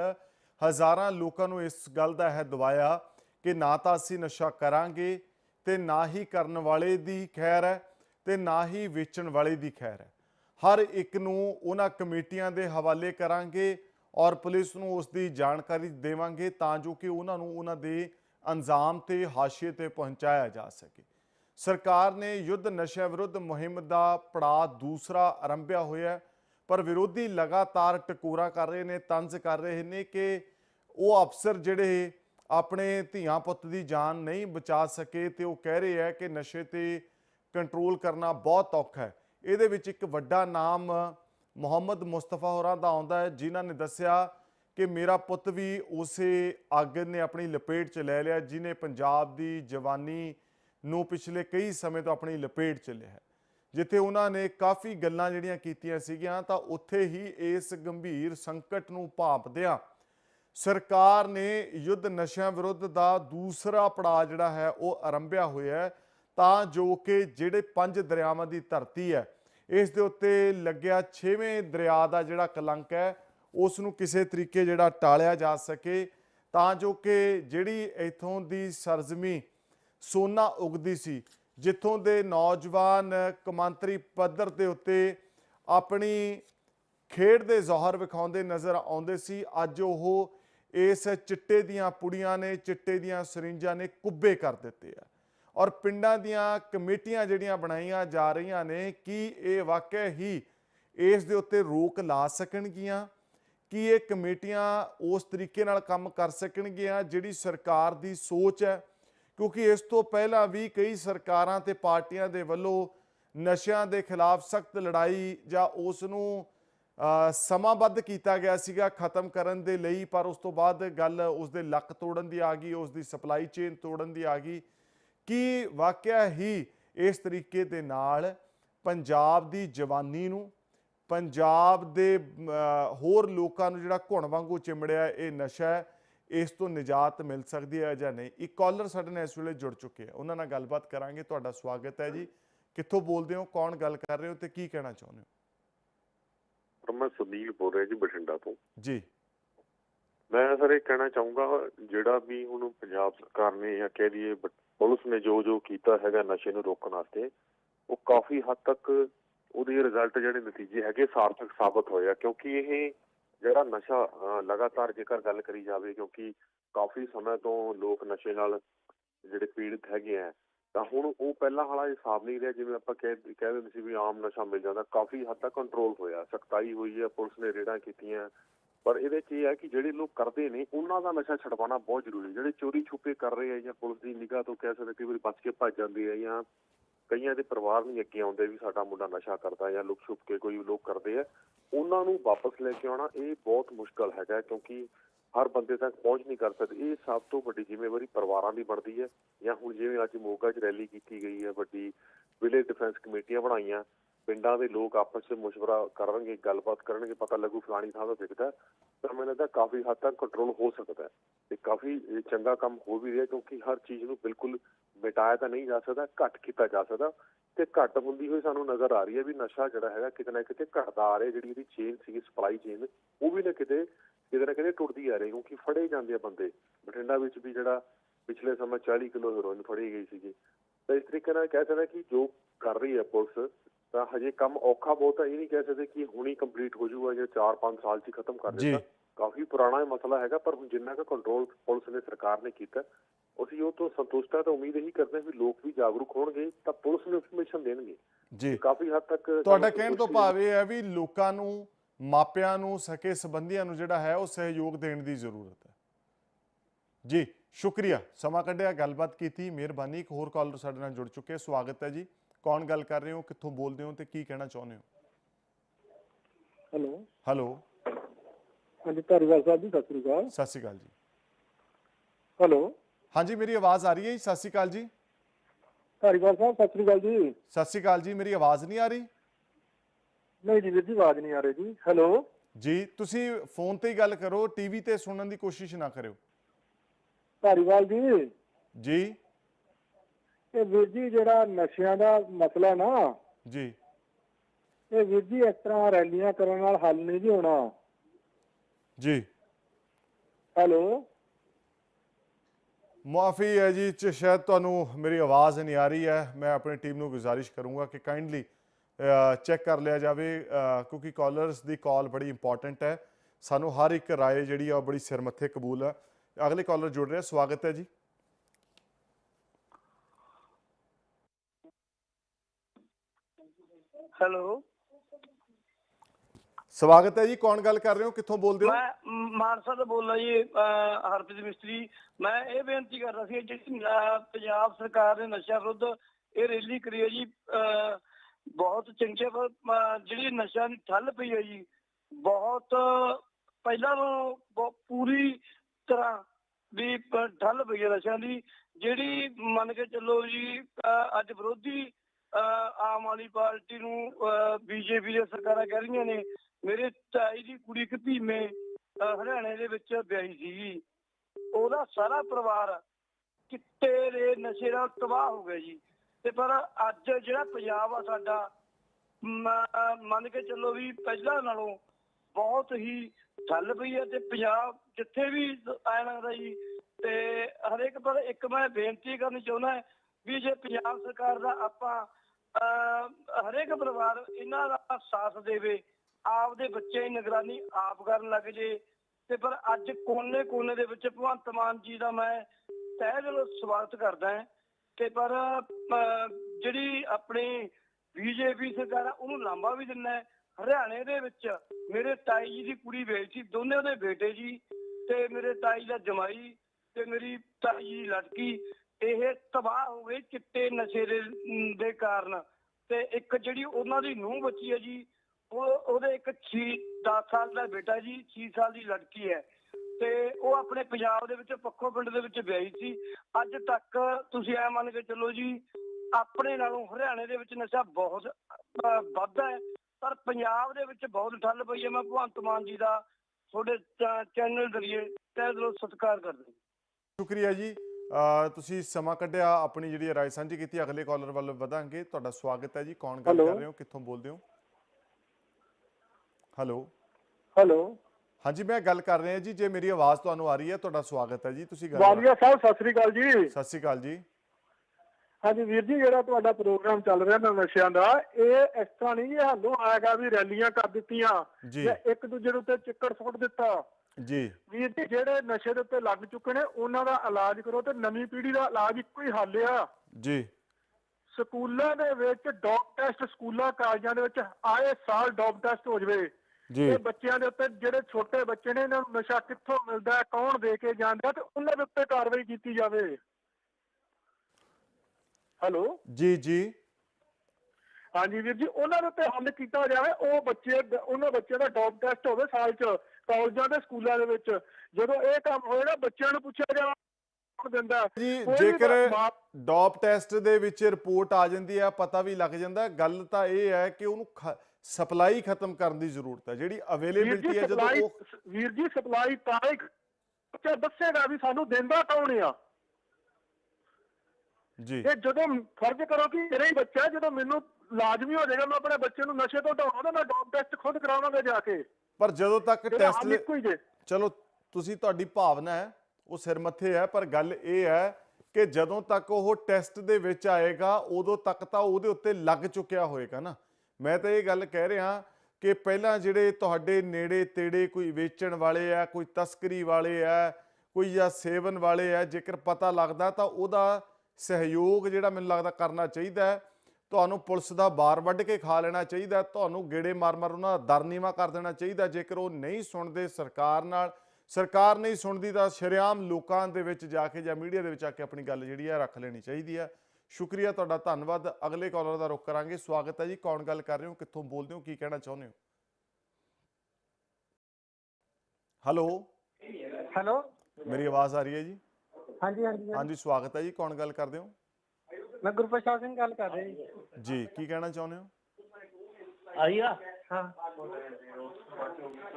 ਹਜ਼ਾਰਾਂ ਲੋਕਾਂ ਨੂੰ ਇਸ ਗੱਲ ਦਾ ਅਹਿਦ ਦਵਾਇਆ ਕਿ ਨਾ ਤਾਂ ਅਸੀਂ ਨਸ਼ਾ ਕਰਾਂਗੇ ਤੇ ਨਾ ਹੀ ਕਰਨ ਵਾਲੇ ਦੀ ਖੈਰ ਹੈ ਤੇ ਨਾ ਹੀ ਵੇਚਣ ਵਾਲੇ ਦੀ ਖੈਰ ਹੈ। ਹਰ ਇੱਕ ਨੂੰ ਉਹਨਾਂ ਕਮੇਟੀਆਂ ਦੇ ਹਵਾਲੇ ਕਰਾਂਗੇ ਔਰ ਪੁਲਿਸ ਨੂੰ ਉਸ ਦੀ ਜਾਣਕਾਰੀ ਦੇਵਾਂਗੇ ਤਾਂ ਜੋ ਕਿ ਉਹਨਾਂ ਨੂੰ ਉਹਨਾਂ ਦੇ ਅੰਜਾਮ ਤੇ ਹਾਸ਼ੀਏ ਤੇ ਪਹੁੰਚਾਇਆ ਜਾ ਸਕੇ। ਸਰਕਾਰ ਨੇ ਯੁੱਧ ਨਸ਼ਿਆਂ ਵਿਰੁੱਧ ਮੁਹਿੰਮ ਦਾ ਪੜਾਅ ਦੂਸਰਾ ਆਰੰਭਿਆ ਹੋਇਆ ਹੈ, ਪਰ ਵਿਰੋਧੀ ਲਗਾਤਾਰ ਟਕੋਰਾ ਕਰ ਰਹੇ ਨੇ, ਤੰਜ਼ ਕਰ ਰਹੇ ਨੇ ਕਿ ਉਹ ਅਫਸਰ ਜਿਹੜੇ ਆਪਣੇ ਧੀਆਂ ਪੁੱਤ ਦੀ ਜਾਨ ਨਹੀਂ ਬਚਾ ਸਕੇ ਤੇ ਉਹ ਕਹਿ ਰਹੇ ਹੈ ਕਿ ਨਸ਼ੇ ਤੇ ਕੰਟਰੋਲ ਕਰਨਾ ਬਹੁਤ ਔਖਾ ਹੈ। ਇਹਦੇ ਵਿੱਚ ਇੱਕ ਵੱਡਾ ਨਾਮ ਮੁਹੰਮਦ ਮੁਸਤਫਾ ਹੋਰਾਂ ਦਾ ਆਉਂਦਾ ਹੈ, ਜਿਨ੍ਹਾਂ ਨੇ ਦੱਸਿਆ ਕਿ ਮੇਰਾ ਪੁੱਤ ਵੀ ਉਸੇ ਅੱਗ ਨੇ ਆਪਣੀ ਲਪੇਟ 'ਚ ਲੈ ਲਿਆ, ਜਿਨੇ ਪੰਜਾਬ ਦੀ ਜਵਾਨੀ ਨੂੰ ਪਿਛਲੇ ਕਈ ਸਮੇਂ ਤੋਂ ਆਪਣੀ ਲਪੇਟ 'ਚ ਲਿਆ ਹੈ। ਜਿੱਥੇ ਉਹਨਾਂ ਨੇ ਕਾਫੀ ਗੱਲਾਂ ਜਿਹੜੀਆਂ ਕੀਤੀਆਂ ਸੀਗੀਆਂ, ਤਾਂ ਉੱਥੇ ਹੀ ਇਸ ਗੰਭੀਰ ਸੰਕਟ ਨੂੰ ਭਾਪਦਿਆਂ ਸਰਕਾਰ ਨੇ ਯੁੱਧ ਨਸ਼ਿਆਂ ਵਿਰੁੱਧ ਦਾ ਦੂਸਰਾ ਪੜਾਅ ਜਿਹੜਾ ਹੈ, ਉਹ ਆਰੰਭਿਆ ਹੋਇਆ ਹੈ। ਤਾਂ ਜੋ ਕਿ ਜਿਹੜੇ ਪੰਜ ਦਰਿਆਵਾਂ ਦੀ ਧਰਤੀ ਹੈ, ਇਸ ਦੇ ਉੱਤੇ ਲੱਗਿਆ 6ਵੇਂ ਦਰਿਆ ਦਾ ਜਿਹੜਾ ਕਲੰਕ ਹੈ, ਉਸ ਨੂੰ ਕਿਸੇ ਤਰੀਕੇ ਜਿਹੜਾ ਟਾਲਿਆ ਜਾ ਸਕੇ। ਤਾਂ ਜੋ ਕਿ ਜਿਹੜੀ ਇਥੋਂ ਦੀ ਸਰਜ਼ਮੀ ਸੋਨਾ ਉਗਦੀ ਸੀ। ਜਿੱਥੋਂ ਦੇ ਨੌਜਵਾਨ ਕਮਾਂਤਰੀ ਪੱਧਰ ਦੇ ਉੱਤੇ ਆਪਣੀ ਖੇਡ ਦੇ ਜ਼ੋਹਰ ਵਿਖਾਉਂਦੇ ਨਜ਼ਰ ਆਉਂਦੇ ਸੀ। ਅੱਜ ਉਹ ਇਸ ਚਿੱਟੇ ਦੀਆਂ ਪੁੜੀਆਂ ਨੇ, ਚਿੱਟੇ ਦੀਆਂ ਸਰਿੰਜਾਂ ਨੇ ਕੁੱਬੇ ਕਰ ਦਿੱਤੇ ਆ। ਔਰ ਪਿੰਡਾਂ ਦੀਆਂ ਕਮੇਟੀਆਂ ਜਿਹੜੀਆਂ ਬਣਾਈਆਂ ਜਾ ਰਹੀਆਂ ਨੇ, ਕੀ ਇਹ ਵਾਕਿਆ ਹੀ ਇਸ ਦੇ ਉੱਤੇ ਰੋਕ ਲਾ ਸਕਣਗੀਆਂ? ਕੀ ਇਹ ਕਮੇਟੀਆਂ ਉਸ ਤਰੀਕੇ ਨਾਲ ਕੰਮ ਕਰ ਸਕਣਗੀਆਂ, ਜਿਹੜੀ ਸਰਕਾਰ ਦੀ ਸੋਚ ਹੈ? ਕਿਉਂਕਿ ਇਸ ਤੋਂ ਪਹਿਲਾਂ ਵੀ ਕਈ ਸਰਕਾਰਾਂ ਤੇ ਪਾਰਟੀਆਂ ਦੇ ਵੱਲੋਂ ਨਸ਼ਿਆਂ ਦੇ ਖਿਲਾਫ ਸਖਤ ਲੜਾਈ ਜਾਂ ਉਸ ਨੂੰ ਅ, ਸਮਾਂਬੱਧ ਕੀਤਾ ਗਿਆ ਸੀਗਾ ਖਤਮ ਕਰਨ ਦੇ ਲਈ ਪਰ ਉਸ ਤੋਂ ਬਾਅਦ ਗੱਲ ਉਸ ਦੇ ਲੱਕ ਤੋੜਨ ਦੀ ਆ ਗਈ ਉਸ ਦੀ ਸਪਲਾਈ ਚੇਨ ਤੋੜਨ ਦੀ ਆ ਗਈ। ਕਿ ਵਾਕਿਆ ਹੀ ਇਸ ਤਰੀਕੇ ਦੇ ਨਾਲ ਪੰਜਾਬ ਦੀ ਜਵਾਨੀ ਨੂੰ ਪੰਜਾਬ ਦੇ ਹੋਰ ਲੋਕਾਂ ਨੂੰ ਜਿਹੜਾ ਘੁਣ ਵਾਂਗੂ ਚਿਮੜਿਆ ਇਹ ਨਸ਼ਾ ਹੈ ਇਸ ਤੋਂ ਨਿਜਾਤ ਮਿਲ ਸਕਦੀ ਹੈ ਜਾਂ ਨਹੀਂ? ਇੱਕ ਕਾਲਰ ਸਾਡੇ ਨਾਲ ਇਸ ਵੇਲੇ ਜੁੜ ਚੁੱਕੇ ਆ। ਉਹਨਾਂ ਨਾਲ ਗੱਲਬਾਤ ਕਰਾਂਗੇ। ਤੁਹਾਡਾ ਸਵਾਗਤ ਹੈ ਜੀ। ਕਿੱਥੋਂ ਬੋਲਦੇ ਹੋ? ਕੌਣ ਗੱਲ ਕਰ ਰਹੇ ਹੋ? ਤੇ ਕੀ ਕਹਿਣਾ ਚਾਹੁੰਦੇ ਹੋ? ਮੈਂ ਸੁਨੀਲ ਬੋਲ ਰਿਹਾ ਜੀ ਬਠਿੰਡਾ ਤੋਂ। ਜੀ। ਮੈਂ ਸਰ ਇਹ ਕਹਿਣਾ ਚਾਹੂੰਗਾ ਜਿਹੜਾ ਵੀ ਹੁਣ ਪੰਜਾਬ ਸਰਕਾਰ ਨੇ ਜਾਂ ਕਹਿ ਲਈਏ ਪੁਲਿਸ ਨੇ ਜੋ ਜੋ ਕੀਤਾ ਹੈਗਾ ਨਸ਼ੇ ਨੂੰ ਰੋਕਣ ਵਾਸਤੇ ਉਹ ਕਾਫੀ ਹੱਦ ਤੱਕ ਉਹਦੇ ਰਿਜ਼ਲਟ ਜਿਹੜੇ ਨਤੀਜੇ ਹੈਗੇ ਸਾਰਥਕ ਸਾਬਤ ਹੋਏ ਆ। ਕਿਉਂਕਿ ਇਹ ਜਿਹੜਾ ਨਸ਼ਾ ਲਗਾਤਾਰ ਜੇਕਰ ਗੱਲ ਕਰੀ ਜਾਵੇ, ਕਿਉਂਕਿ ਕਾਫੀ ਸਮੇਂ ਤੋਂ ਲੋਕ ਨਸ਼ੇ ਨਾਲ ਜਿਹੜੇ ਪੀੜਿਤ ਹੈਗੇ ਆ, ਤਾਂ ਹੁਣ ਉਹ ਪਹਿਲਾਂ ਵਾਲਾ ਹਿਸਾਬ ਨਹੀਂ ਰਿਹਾ, ਜਿਵੇਂ ਆਪਾਂ ਕਹਿ ਕਹਿ ਦਿੰਦੇ ਸੀ ਵੀ ਆਮ ਨਸ਼ਾ ਮਿਲ ਜਾਂਦਾ, ਕਾਫੀ ਹੱਦ ਤੱਕ ਕੰਟਰੋਲ ਹੋਇਆ, ਸਖਤਾਈ ਹੋਈ ਹੈ, ਪੁਲਿਸ ਨੇ ਰੇਡਾਂ ਕੀਤੀਆਂ, ਪਰ ਇਹਦੇ 'ਚ ਇਹ ਹੈ ਕਿ ਜਿਹੜੇ ਲੋਕ ਕਰਦੇ ਨੇ, ਉਹਨਾਂ ਦਾ ਨਸ਼ਾ ਛਡਵਾਉਣਾ ਬਹੁਤ ਜ਼ਰੂਰੀ ਹੈ, ਜਿਹੜੇ ਚੋਰੀ ਛੁਪੇ ਕਰ ਰਹੇ ਆ ਜਾਂ ਪੁਲਿਸ ਦੀ ਨਿਗਾਹ ਤੋਂ ਕਹਿ ਸਕਦੇ ਕਿ ਵਾਰੀ ਬਚ ਕੇ ਭੱਜ ਜਾਂਦੇ ਆ ਜਾਂ ਕਈਆਂ ਦੇ ਪਰਿਵਾਰ ਨਹੀਂ ਅੱਗੇ ਆਉਂਦੇ ਵੀ ਸਾਡਾ ਮੁੰਡਾ ਨਸ਼ਾ ਕਰਦਾ ਜਾਂ ਲੁਕ ਛੁਪ ਕੇ ਕੋਈ ਲੋਕ ਕਰਦੇ ਆ, ਉਹਨਾਂ ਨੂੰ ਵਾਪਸ ਲੈ ਕੇ ਆਉਣਾ ਇਹ ਬਹੁਤ ਮੁਸ਼ਕਲ ਹੈਗਾ ਕਿਉਂਕਿ ਹਰ ਬੰਦੇ ਤੱਕ ਪਹੁੰਚ ਨਹੀਂ ਕਰ ਸਕਦੇ। ਇਹ ਸਭ ਤੋਂ ਵੱਡੀ ਜ਼ਿੰਮੇਵਾਰੀ ਪਰਿਵਾਰਾਂ ਦੀ ਬਣਦੀ ਹੈ ਜਾਂ ਹੁਣ ਜਿਵੇਂ ਅੱਜ ਮੋਗਾ 'ਚ ਰੈਲੀ ਕੀਤੀ ਗਈ ਹੈ, ਵੱਡੀ ਵਿਲੇਜ ਡਿਫੈਂਸ ਕਮੇਟੀਆਂ ਬਣਾਈਆਂ ਪਿੰਡਾਂ ਦੇ ਲੋਕ ਆਪਸ ਵਿੱਚ ਮੁਸ਼ਵਰਾ ਕਰਨਗੇ, ਗੱਲਬਾਤ ਕਰਨਗੇ, ਪਤਾ ਲੱਗੂ ਫਲਾਣੀ ਥਾਂ ਤੋਂ ਦਿਖਦਾ ਤਾਂ ਮੈਨੂੰ ਲੱਗਦਾ ਕਾਫੀ ਹੱਦ ਤੱਕ ਕੰਟਰੋਲ ਹੋ ਸਕਦਾ ਤੇ ਕਾਫੀ ਚੰਗਾ ਕੰਮ ਹੋ ਵੀ ਰਿਹਾ ਕਿਉਂਕਿ ਹਰ ਚੀਜ਼ ਨੂੰ ਬਿਲਕੁਲ ਮਿਟਾਇਆ ਤਾਂ ਨਹੀਂ ਜਾ ਸਕਦਾ, ਘੱਟ ਕੀਤਾ ਜਾ ਸਕਦਾ ਤੇ ਘੱਟ ਹੁੰਦੀ ਹੋਈ ਸਾਨੂੰ ਨਜ਼ਰ ਆ ਰਹੀ ਹੈ ਵੀ ਨਸ਼ਾ ਜਿਹੜਾ ਹੈਗਾ ਕਿਤੇ ਨਾ ਕਿਤੇ ਘਟਦਾ ਆ ਰਿਹਾ, ਜਿਹੜੀ ਇਹਦੀ ਚੇਨ ਸੀ ਸਪਲਾਈ ਚੇਨ ਉਹ ਵੀ ਨਾ ਕਿਤੇ ਕਿਤੇ ਨਾ ਕਿਤੇ ਟੁੱਟਦੀ ਆ ਰਹੀ ਕਿਉਂਕਿ ਫੜੇ ਜਾਂਦੇ ਆ ਬੰਦੇ। ਬਠਿੰਡਾ ਵਿੱਚ ਵੀ ਜਿਹੜਾ ਪਿਛਲੇ ਸਮੇਂ 40 ਕਿਲੋ ਹੈਰੋਇਨ ਫੜੀ ਗਈ ਸੀਗੀ। ਤਾਂ ਇਸ ਤਰੀਕੇ ਨਾਲ ਕਹਿ ਸਕਦਾ ਕਿ ਜੋ ਕਰ ਰਹੀ ਹੈ ਪੁਲਿਸ ਤਾਂ ਹਜੇ ਕੰਮ ਔਖਾ ਬਹੁਤ ਹੈ ਇਹ ਨਹੀਂ ਕਹਿ ਸਕਦੇ ਕਿ ਹੁਣੀ ਕੰਪਲੀਟ ਹੋ ਜਾਊਗਾ ਜਾਂ 4-5 ਸਾਲ 'ਚ ਖਤਮ ਕਰ। ਦਿੱਤਾ। ਕਾਫੀ ਪੁਰਾਣਾ ਇਹ ਮਸਲਾ ਹੈਗਾ ਪਰ ਹੁਣ ਜਿੰਨਾ ਕੁ ਕੰਟਰੋਲ ਪੁਲਿਸ ਨੇ ਸਰਕਾਰ ਨੇ ਕੀਤਾ ਅਸੀਂ ਉਹ ਤੋਂ ਸੰਤੁਸ਼ਟ ਹਾਂ ਤਾਂ ਉਮੀਦ ਇਹੀ ਕਰਦੇ ਹਾਂ ਵੀ ਲੋਕ ਵੀ ਜਾਗਰੂਕ ਹੋਣਗੇ ਤਾਂ ਪੁਲਿਸ ਨੂੰ ਇਨਫੋਰਮੇਸ਼ਨ ਦੇਣਗੇ। ਜੀ। ਕਾਫੀ ਹੱਦ ਤੱਕ ਤੁਹਾਡਾ ਕਹਿਣ ਤੋਂ ਭਾਵ ਇਹ ਹੈ ਵੀ ਲੋਕਾਂ ਨੂੰ ਮਾਪਿਆਂ ਨੂੰ ਸਕੇ ਸੰਬੰਧੀਆਂ ਨੂੰ ਜਿਹੜਾ ਹੈ ਉਹ ਸਹਿਯੋਗ ਦੇਣ ਦੀ ਜ਼ਰੂਰਤ ਹੈ। ਜੀ ਸ਼ੁਕਰੀਆ। ਸਮਾਂ ਕੱਢਿਆ ਗੱਲਬਾਤ ਕੀਤੀ ਮਿਹਰਬਾਨੀ। ਇੱਕ ਹੋਰ ਕਾਲਰ ਸਾਡੇ ਨਾਲ ਜੁੜ ਚੁੱਕੇ ਸਵਾਗਤ ਹੈ ਜੀ। ਕੌਣ ਗੱਲ ਕਰ ਰਹੇ ਹੋ ਕਿੱਥੋਂ ਬੋਲਦੇ ਹੋ ਤੇ ਕੀ ਕਹਿਣਾ ਚਾਹੁੰਦੇ ਹੋ? ਹੈਲੋ। ਹੈਲੋ। ਹਾਂਜੀ ਧਾਰੀਵਾਲ ਸਾਹਿਬ ਜੀ ਸਤਿ ਸ੍ਰੀ ਅਕਾਲ। ਸਤਿ ਸ਼੍ਰੀ ਅਕਾਲ ਜੀ। ਹੈਲੋ। ਹਾਂਜੀ ਮੇਰੀ ਆਵਾਜ਼ ਆ ਰਹੀ ਹੈ ਜੀ ਸਤਿ ਸ਼੍ਰੀ ਅਕਾਲ ਜੀ। ਧਾਰੀਵਾਲ ਸਾਹਿਬ ਸਤਿ ਸ੍ਰੀ ਅਕਾਲ ਜੀ। ਸਤਿ ਸ਼੍ਰੀ ਅਕਾਲ ਜੀ ਮੇਰੀ ਆਵਾਜ਼ ਨਹੀਂ ਆ ਰਹੀ? ਨਹੀਂ ਜੀ ਵੀਰ ਜੀ ਆਵਾਜ਼ ਨਹੀਂ ਆ ਰਹੀ ਜੀ। ਹੈਲੋ। ਜੀ ਤੁਸੀਂ ਫੋਨ ਤੇ ਹੀ ਗੱਲ ਕਰੋ ਟੀਵੀ ਤੇ ਸੁਣਨ ਦੀ ਕੋਸ਼ਿਸ਼ ਨਾ ਕਰਿਓ। ਧਾਰੀਵਾਲ ਜੀ। ਜੀ। ਇਹ ਵੀਰ ਜੀ ਜਿਹੜਾ ਨਸ਼ਿਆਂ ਦਾ ਮਸਲਾ ਨਾ ਜੀ। ਇਹ ਵੀਰ ਜੀ ਇਸ ਤਰ੍ਹਾਂ ਰੈਲੀਆਂ ਕਰਨ ਨਾਲ ਹੱਲ ਨਹੀਂ ਜੀ ਹੋਣਾ। ਜੀ। ਹੈਲੋ। ਮਾਫੀ ਹੈ ਜੀ ਚ ਸ਼ਾਇਦ ਤੁਹਾਨੂੰ ਮੇਰੀ ਆਵਾਜ਼ ਨਹੀਂ ਆ ਰਹੀ ਹੈ। ਮੈਂ ਆਪਣੀ ਟੀਮ ਨੂੰ ਗੁਜ਼ਾਰਿਸ਼ ਕਰੂੰਗਾ ਕਿ ਕਾਈਂਡਲੀ ਚੈੱਕ ਕਰ ਲਿਆ ਜਾਵੇ ਕਿਉਂਕਿ ਕਾਲਰਸ ਦੀ ਕਾਲ ਬੜੀ ਇੰਪੋਰਟੈਂਟ ਹੈ। ਸਾਨੂੰ ਹਰ ਇੱਕ ਰਾਏ ਜਿਹੜੀ ਆ ਉਹ ਬੜੀ ਸਿਰ ਮੱਥੇ ਕਬੂਲ ਹੈ ਅਗਲੇ ਕਾਲਰ ਜੁੜ ਰਿਹਾ ਸਵਾਗਤ ਹੈ ਜੀ। ਹੈਲੋ। ਸਵਾਗਤ ਹੈ ਜੀ ਕੌਣ ਗੱਲ ਕਰ ਰਹੇ ਹੋ ਕਿੱਥੋਂ ਬੋਲਦੇ ਹੋ? ਮੈਂ ਮਾਨਸਾ ਤੋਂ ਬੋਲ ਰਿਹਾ ਜੀ ਹਰਪ੍ਰੀਤ ਮਿਸਤਰੀ। ਮੈਂ ਇਹ ਬੇਨਤੀ ਕਰਦਾ ਸੀ ਜਿਹੜੀ ਪੰਜਾਬ ਸਰਕਾਰ ਨੇ ਨਸ਼ਾ ਵਿਰੁੱਧ ਇਹ ਰੈਲੀ ਕਰੀ ਹੈ ਜੀ ਬਹੁਤ ਚੰਗੇ ਜਿਹੜੀ ਨਸ਼ਾ ਦੀ ਠੱਲ ਪਈ ਹੈ ਜੀ ਬਹੁਤ ਪਹਿਲਾਂ ਨੂੰ ਪੂਰੀ ਤਰ੍ਹਾਂ ਵੀ ਠੱਲ ਪਈ ਹੈ ਨਸ਼ਿਆਂ ਦੀ ਜਿਹੜੀ ਮੰਨ ਕੇ ਚੱਲੋ ਜੀ ਅੱਜ ਵਿਰੋਧੀ ਆਮ ਆਦਮੀ ਪਾਰਟੀ ਨੂੰ ਬੀਜੇਪੀ ਦੀਆਂ ਸਰਕਾਰਾਂ ਕਹਿ ਰਹੀਆਂ ਨੇ, ਮੇਰੇ ਤਾਈ ਦੀ ਕੁੜੀ ਇੱਕ ਧੀਮੇ ਹਰਿਆਣੇ ਦੇ ਵਿੱਚ ਵਿਆਹੀ ਸੀ ਉਹਦਾ ਸਾਰਾ ਪਰਿਵਾਰ ਚਿੱਟੇ ਦੇ ਨਸ਼ੇ ਨਾਲ ਤਬਾਹ ਹੋ ਗਿਆ ਜੀ। ਤੇ ਪਰ ਅੱਜ ਜਿਹੜਾ ਪੰਜਾਬ ਆ ਸਾਡਾ ਮੰਨ ਕੇ ਚੱਲੋ ਵੀ ਪਹਿਲਾਂ ਨਾਲੋਂ ਬਹੁਤ ਹੀ ਠੱਲ ਪਈ ਹੈ ਤੇ ਪੰਜਾਬ ਜਿੱਥੇ ਵੀ ਆਇਆ ਲੱਗਦਾ ਜੀ, ਤੇ ਹਰੇਕ ਪਰ ਇੱਕ ਮੈਂ ਬੇਨਤੀ ਕਰਨੀ ਚਾਹੁੰਦਾ ਵੀ ਜੇ ਪੰਜਾਬ ਸਰਕਾਰ ਦਾ ਆਪਾਂ ਹਰੇਕ ਪਰਿਵਾਰ ਇਹਨਾਂ ਦਾ ਸਾਥ ਦੇਵੇ ਆਪਦੇ ਬੱਚੇ ਦੀ ਨਿਗਰਾਨੀ ਆਪ ਕਰਨ ਲੱਗ ਜੇ। ਤੇ ਪਰ ਅੱਜ ਕੋਨੇ ਕੋਨੇ ਦੇ ਵਿੱਚ ਭਗਵੰਤ ਮਾਨ ਜੀ ਦਾ ਮੈਂ ਤਹਿ ਦਿਲੋਂ ਸਵਾਗਤ ਕਰਦਾ ਤੇ ਪਰ ਅਹ, ਜਿਹੜੀ ਆਪਣੀ ਬੀਜੇਪੀ ਸਰਕਾਰ ਉਹਨੂੰ ਲਾਂਬਾ ਵੀ ਦਿੰਦਾ ਹੈ। ਹਰਿਆਣੇ ਦੇ ਵਿੱਚ ਮੇਰੇ ਤਾਈ ਜੀ ਦੀ ਕੁੜੀ ਵੇਚ ਸੀ ਦੋਨੇ ਉਹਦੇ ਬੇਟੇ ਜੀ। ਤੇ ਮੇਰੇ ਤਾਈ ਦਾ ਜਮਾਈ ਤੇ ਮੇਰੀ ਤਾਈ ਜੀ ਦੀ ਲੜਕੀ। ਇਹ ਤਬਾਹ ਹੋ ਗਏ ਚਿੱਟੇ ਨਸ਼ੇ ਦੇ ਦੇ ਕਾਰਨ। ਤੇ ਇੱਕ ਜਿਹੜੀ ਉਹਨਾਂ ਦੀ ਨੂੰਹ ਬੱਚੀ ਹੈ ਜੀ ਉਹ ਉਹਦੇ ਇੱਕ 6 10 ਸਾਲ ਦਾ ਬੇਟਾ ਜੀ 6 ਸਾਲ ਦੀ ਲੜਕੀ ਹੈ। ਤੇ ਉਹ ਆਪਣੇ ਪੰਜਾਬ ਦੇ ਵਿੱਚ ਪੱਖੋ ਪਿੰਡ ਦੇ ਵਿੱਚ ਵਿਆਹੀ ਸੀ। ਅੱਜ ਤੱਕ ਤੁਸੀਂ ਐ ਮੰਨ ਕੇ ਚੱਲੋ ਜੀ ਆਪਣੇ ਨਾਲੋਂ ਹਰਿਆਣੇ ਦੇ ਵਿੱਚ ਨਸ਼ਾ ਬਹੁਤ ਅਹ, ਵੱਧ ਹੈ। ਪਰ ਪੰਜਾਬ ਦੇ ਵਿੱਚ ਬਹੁਤ ਠੱਲ ਪਈ ਹੈ। ਮੈਂ ਭਗਵੰਤ ਮਾਨ ਜੀ ਦਾ ਤੁਹਾਡੇ ਚੈਨਲ ਜ਼ਰੀਏ ਤਹਿ ਦਿਲੋਂ ਸਤਿਕਾਰ ਕਰਦਾ ਸ਼ੁਕਰੀਆ ਜੀ। ਤੁਸੀਂ ਸਮਾਂ ਕੱਢਿਆ ਆਪਣੀ ਜਿਹੜੀ ਰਾਏ ਸਾਂਝੀ ਕੀਤੀ ਅਗਲੇ ਕਾਲਰ ਵੱਲ ਵਧਾਂਗੇ। ਤੁਹਾਡਾ ਸਵਾਗਤ ਹੈ ਜੀ। ਕੌਣ ਗੱਲ. ਕਰ ਰਹੇ ਹੋ? ਕਿੱਥੋਂ ਬੋਲਦੇ ਹੋ? ਹੈਲੋ ਹੈਲੋ ਹਾਂਜੀ ਮੈਂ ਗੱਲ ਕਰ ਰਿਹਾ ਜੀ ਜੇ ਮੇਰੀ ਆਵਾਜ਼ ਤੁਹਾਨੂੰ ਆ ਰਹੀ ਹੈ ਤੁਹਾਡਾ ਸਵਾਗਤ ਹੈ ਜੀ। ਤੁਸੀਂ ਗੱਲ ਵਾਲੀਆ ਸਾਹਿਬ ਸਤਿ ਸ੍ਰੀ ਅਕਾਲ ਜੀ। ਸਤਿ ਸ਼੍ਰੀ ਅਕਾਲ ਜੀ। ਹਾਂਜੀ ਵੀਰ ਜੀ ਜਿਹੜਾ ਤੁਹਾਡਾ ਪ੍ਰੋਗਰਾਮ ਚੱਲ ਰਿਹਾ ਨਾ ਨਸ਼ਿਆਂ ਦਾ ਇਹ ਇਸ ਤਰ੍ਹਾਂ ਨਹੀਂ ਇਹ ਹਾਲੋਂ ਆਏਗਾ ਵੀ ਰੈਲੀਆਂ ਕਰ ਦਿੱਤੀਆਂ। ਜੀ। ਜਾਂ ਇੱਕ ਦੂਜੇ ਦੇ ਉੱਤੇ ਚਿੱਕੜ ਸੁੱਟ ਦਿੱਤਾ। ਜੀ। ਵੀਰ ਜੀ ਜਿਹੜੇ ਨਸ਼ੇ ਦੇ ਉੱਤੇ ਲੱਗ ਚੁੱਕੇ ਨੇ ਉਹਨਾਂ ਦਾ ਇਲਾਜ ਕਰੋ ਤੇ ਨਵੀਂ ਪੀੜ੍ਹੀ ਦਾ ਇਲਾਜ ਇੱਕੋ ਹੀ ਹੱਲ ਆ। ਜੀ। ਸਕੂਲਾਂ ਦੇ ਵਿੱਚ ਡੌਪ ਟੈਸਟ ਸਕੂਲਾਂ ਕਾਲਜਾਂ ਦੇ ਵਿੱਚ ਆਏ ਸਾਲ ਡੌਪ ਟੈਸਟ ਹੋ ਜਵੇ। ਜੀ। ਇਹ ਬੱਚਿਆਂ ਦੇ ਉੱਤੇ ਜਿਹੜੇ ਛੋਟੇ ਬੱਚੇ ਨੇ ਇਹਨਾਂ ਨੂੰ ਨਸ਼ਾ ਕਿੱਥੋਂ ਮਿਲਦਾ ਹੈ ਕੌਣ ਦੇ ਕੇ ਜਾਂਦਾ ਤੇ ਉਹਨਾਂ ਦੇ ਉੱਤੇ ਕਾਰਵਾਈ ਕੀਤੀ ਜਾਵੇ। ਹੈਲੋ? ਜੀ ਜੀ। ਹਾਂਜੀ ਵੀਰ ਜੀ ਉਹਨਾਂ ਦੇ ਉੱਤੇ ਹੱਲ ਕੀਤਾ ਜਾਵੇ ਉਹ ਬੱਚੇ ਉਹਨਾਂ ਬੱਚਿਆਂ ਦਾ ਡੌਪ ਟੈਸਟ ਹੋਵੇ ਸਾਲ ਚ। ਕਾਲਜਾਂ ਦੇ ਸਕੂਲਾਂ ਦੇ ਵਿੱਚ ਜਦੋਂ ਇਹ ਕੰਮ ਹੋਏਗਾ ਬੱਚਿਆਂ ਨੂੰ ਪੁੱਛਿਆ ਜਾਵੇ ਕੌਣ ਦਿੰਦਾ? ਜੀ ਜੇਕਰ ਡੌਪ ਟੈਸਟ ਦੇ ਵਿੱਚ ਰਿਪੋਰਟ ਆ ਜਾਂਦੀ ਹੈ ਪਤਾ ਵੀ ਲੱਗ ਜਾਂਦਾ। ਗੱਲ ਤਾਂ ਇਹ ਹੈ ਕਿ ਉਹਨੂੰ ਸਪਲਾਈ ਖਤਮ ਕਰਨ ਦੀ ਜ਼ਰੂਰਤ ਹੈ ਜਿਹੜੀ ਅਵੇਲੇਬਿਲਟੀ ਹੈ ਜਦੋਂ ਉਹ ਵੀਰ ਜੀ ਸਪਲਾਈ ਤਾਂ ਹੀ ਬੱਚਾ ਦੱਸੇਗਾ ਵੀ ਸਾਨੂੰ ਦਿੰਦਾ ਕੌਣ ਆ ਜੀ ਇਹ ਜਦੋਂ ਫਰਜ਼ ਕਰੋ ਕਿ ਮੇਰਾ ਹੀ ਬੱਚਾ ਜਦੋਂ ਮੈਨੂੰ ਲਾਜ਼ਮੀ ਹੋ ਜਾਏਗਾ ਮੈਂ ਆਪਣੇ ਬੱਚੇ ਨੂੰ ਨਸ਼ੇ ਤੋਂ ਹਟਾਉਣਾ ਤਾਂ ਮੈਂ ਡੌਪ ਟੈਸਟ ਖੁਦ ਕਰਾਵਾਂਗਾ ਜਾ ਕੇ। ਪਰ ਜਦੋਂ ਤੱਕ ਇਹਦਾ ਟੈਸਟ ਹੱਲ ਇੱਕੋ ਹੀ ਜੇ। ਚਲੋ ਤੁਸੀਂ ਤੁਹਾਡੀ ਭਾਵਨਾ ਹੈ ਉਹ ਸਿਰ ਮੱਥੇ ਹੈ ਪਰ ਗੱਲ ਇਹ ਹੈ ਕਿ ਜਦੋਂ ਤੱਕ ਉਹ ਟੈਸਟ ਦੇ ਵਿੱਚ ਆਏਗਾ ਉਦੋਂ ਤੱਕ ਤਾਂ ਉਹਦੇ ਉੱਤੇ ਲੱਗ ਚੁੱਕਿਆ ਹੋਏਗਾ ਨਾ। ਮੈਂ ਤਾਂ ਇਹ ਗੱਲ ਕਹਿ ਰਿਹਾ ਕਿ ਪਹਿਲਾਂ ਜਿਹੜੇ ਤੁਹਾਡੇ ਨੇੜੇ ਤੇੜੇ ਕੋਈ ਵੇਚਣ ਵਾਲੇ ਆ ਕੋਈ ਤਸਕਰੀ ਵਾਲੇ ਆ ਕੋਈ ਜਾਂ ਸੇਵਨ ਵਾਲੇ ਆ ਜੇਕਰ ਪਤਾ ਲੱਗਦਾ ਤਾਂ ਉਹਦਾ ਸਹਿਯੋਗ ਜਿਹੜਾ ਮੈਨੂੰ ਲੱਗਦਾ ਕਰਨਾ ਚਾਹੀਦਾ ਹੈ। ਤੁਹਾਨੂੰ ਪੁਲਿਸ ਦਾ ਬਾਰ ਵੱਢ ਕੇ ਖਾ ਲੈਣਾ ਚਾਹੀਦਾ ਤੁਹਾਨੂੰ ਗੇੜੇ ਮਾਰ-ਮਾਰ ਉਹਨਾਂ ਦਾ ਦਰ ਨੀਵਾ ਕਰ ਦੇਣਾ ਚਾਹੀਦਾ ਜੇਕਰ ਉਹ ਨਹੀਂ ਸੁਣਦੇ ਸਰਕਾਰ ਨਾਲ। ਸਰਕਾਰ ਨਹੀਂ ਸੁਣਦੀ ਤਾਂ ਸ਼ਰੇਆਮ ਲੋਕਾਂ ਦੇ ਵਿੱਚ ਜਾ ਕੇ ਜਾਂ ਮੀਡੀਆ ਦੇ ਵਿੱਚ ਆ ਕੇ ਆਪਣੀ ਗੱਲ ਜਿਹੜੀ ਹੈ ਰੱਖ ਲੈਣੀ ਚਾਹੀਦੀ ਹੈ ਸ਼ੁਕਰੀਆ ਤੁਹਾਡਾ ਧੰਨਵਾਦ। ਅਗਲੇ ਕਾਲਰ ਦਾ ਰੁਖ ਕਰਾਂਗੇ। ਸਵਾਗਤ ਹੈ ਜੀ। ਕੌਣ ਗੱਲ ਕਰ ਰਹੇ ਹੋ? ਕਿੱਥੋਂ ਬੋਲਦੇ ਹੋ? ਕੀ ਕਹਿਣਾ ਚਾਹੁੰਦੇ ਹੋ? ਹੈਲੋ? ਹੈਲੋ? ਮੇਰੀ ਆਵਾਜ਼ ਆ ਰਹੀ ਹੈ ਜੀ? ਹਾਂਜੀ ਹਾਂਜੀ। ਹਾਂਜੀ ਸਵਾਗਤ ਹੈ ਜੀ। ਕੌਣ ਗੱਲ ਕਰਦੇ ਹੋ? ਮੈਂ ਗੁਰਪ੍ਰਸਾਦ ਸਿੰਘ ਗੱਲ ਕਰ ਰਿਹਾ ਜੀ ਜੀ ਕੀ ਕਹਿਣਾ ਚਾਹੁੰਦੇ ਹੋ ਆਈ ਆ ਹਾਂ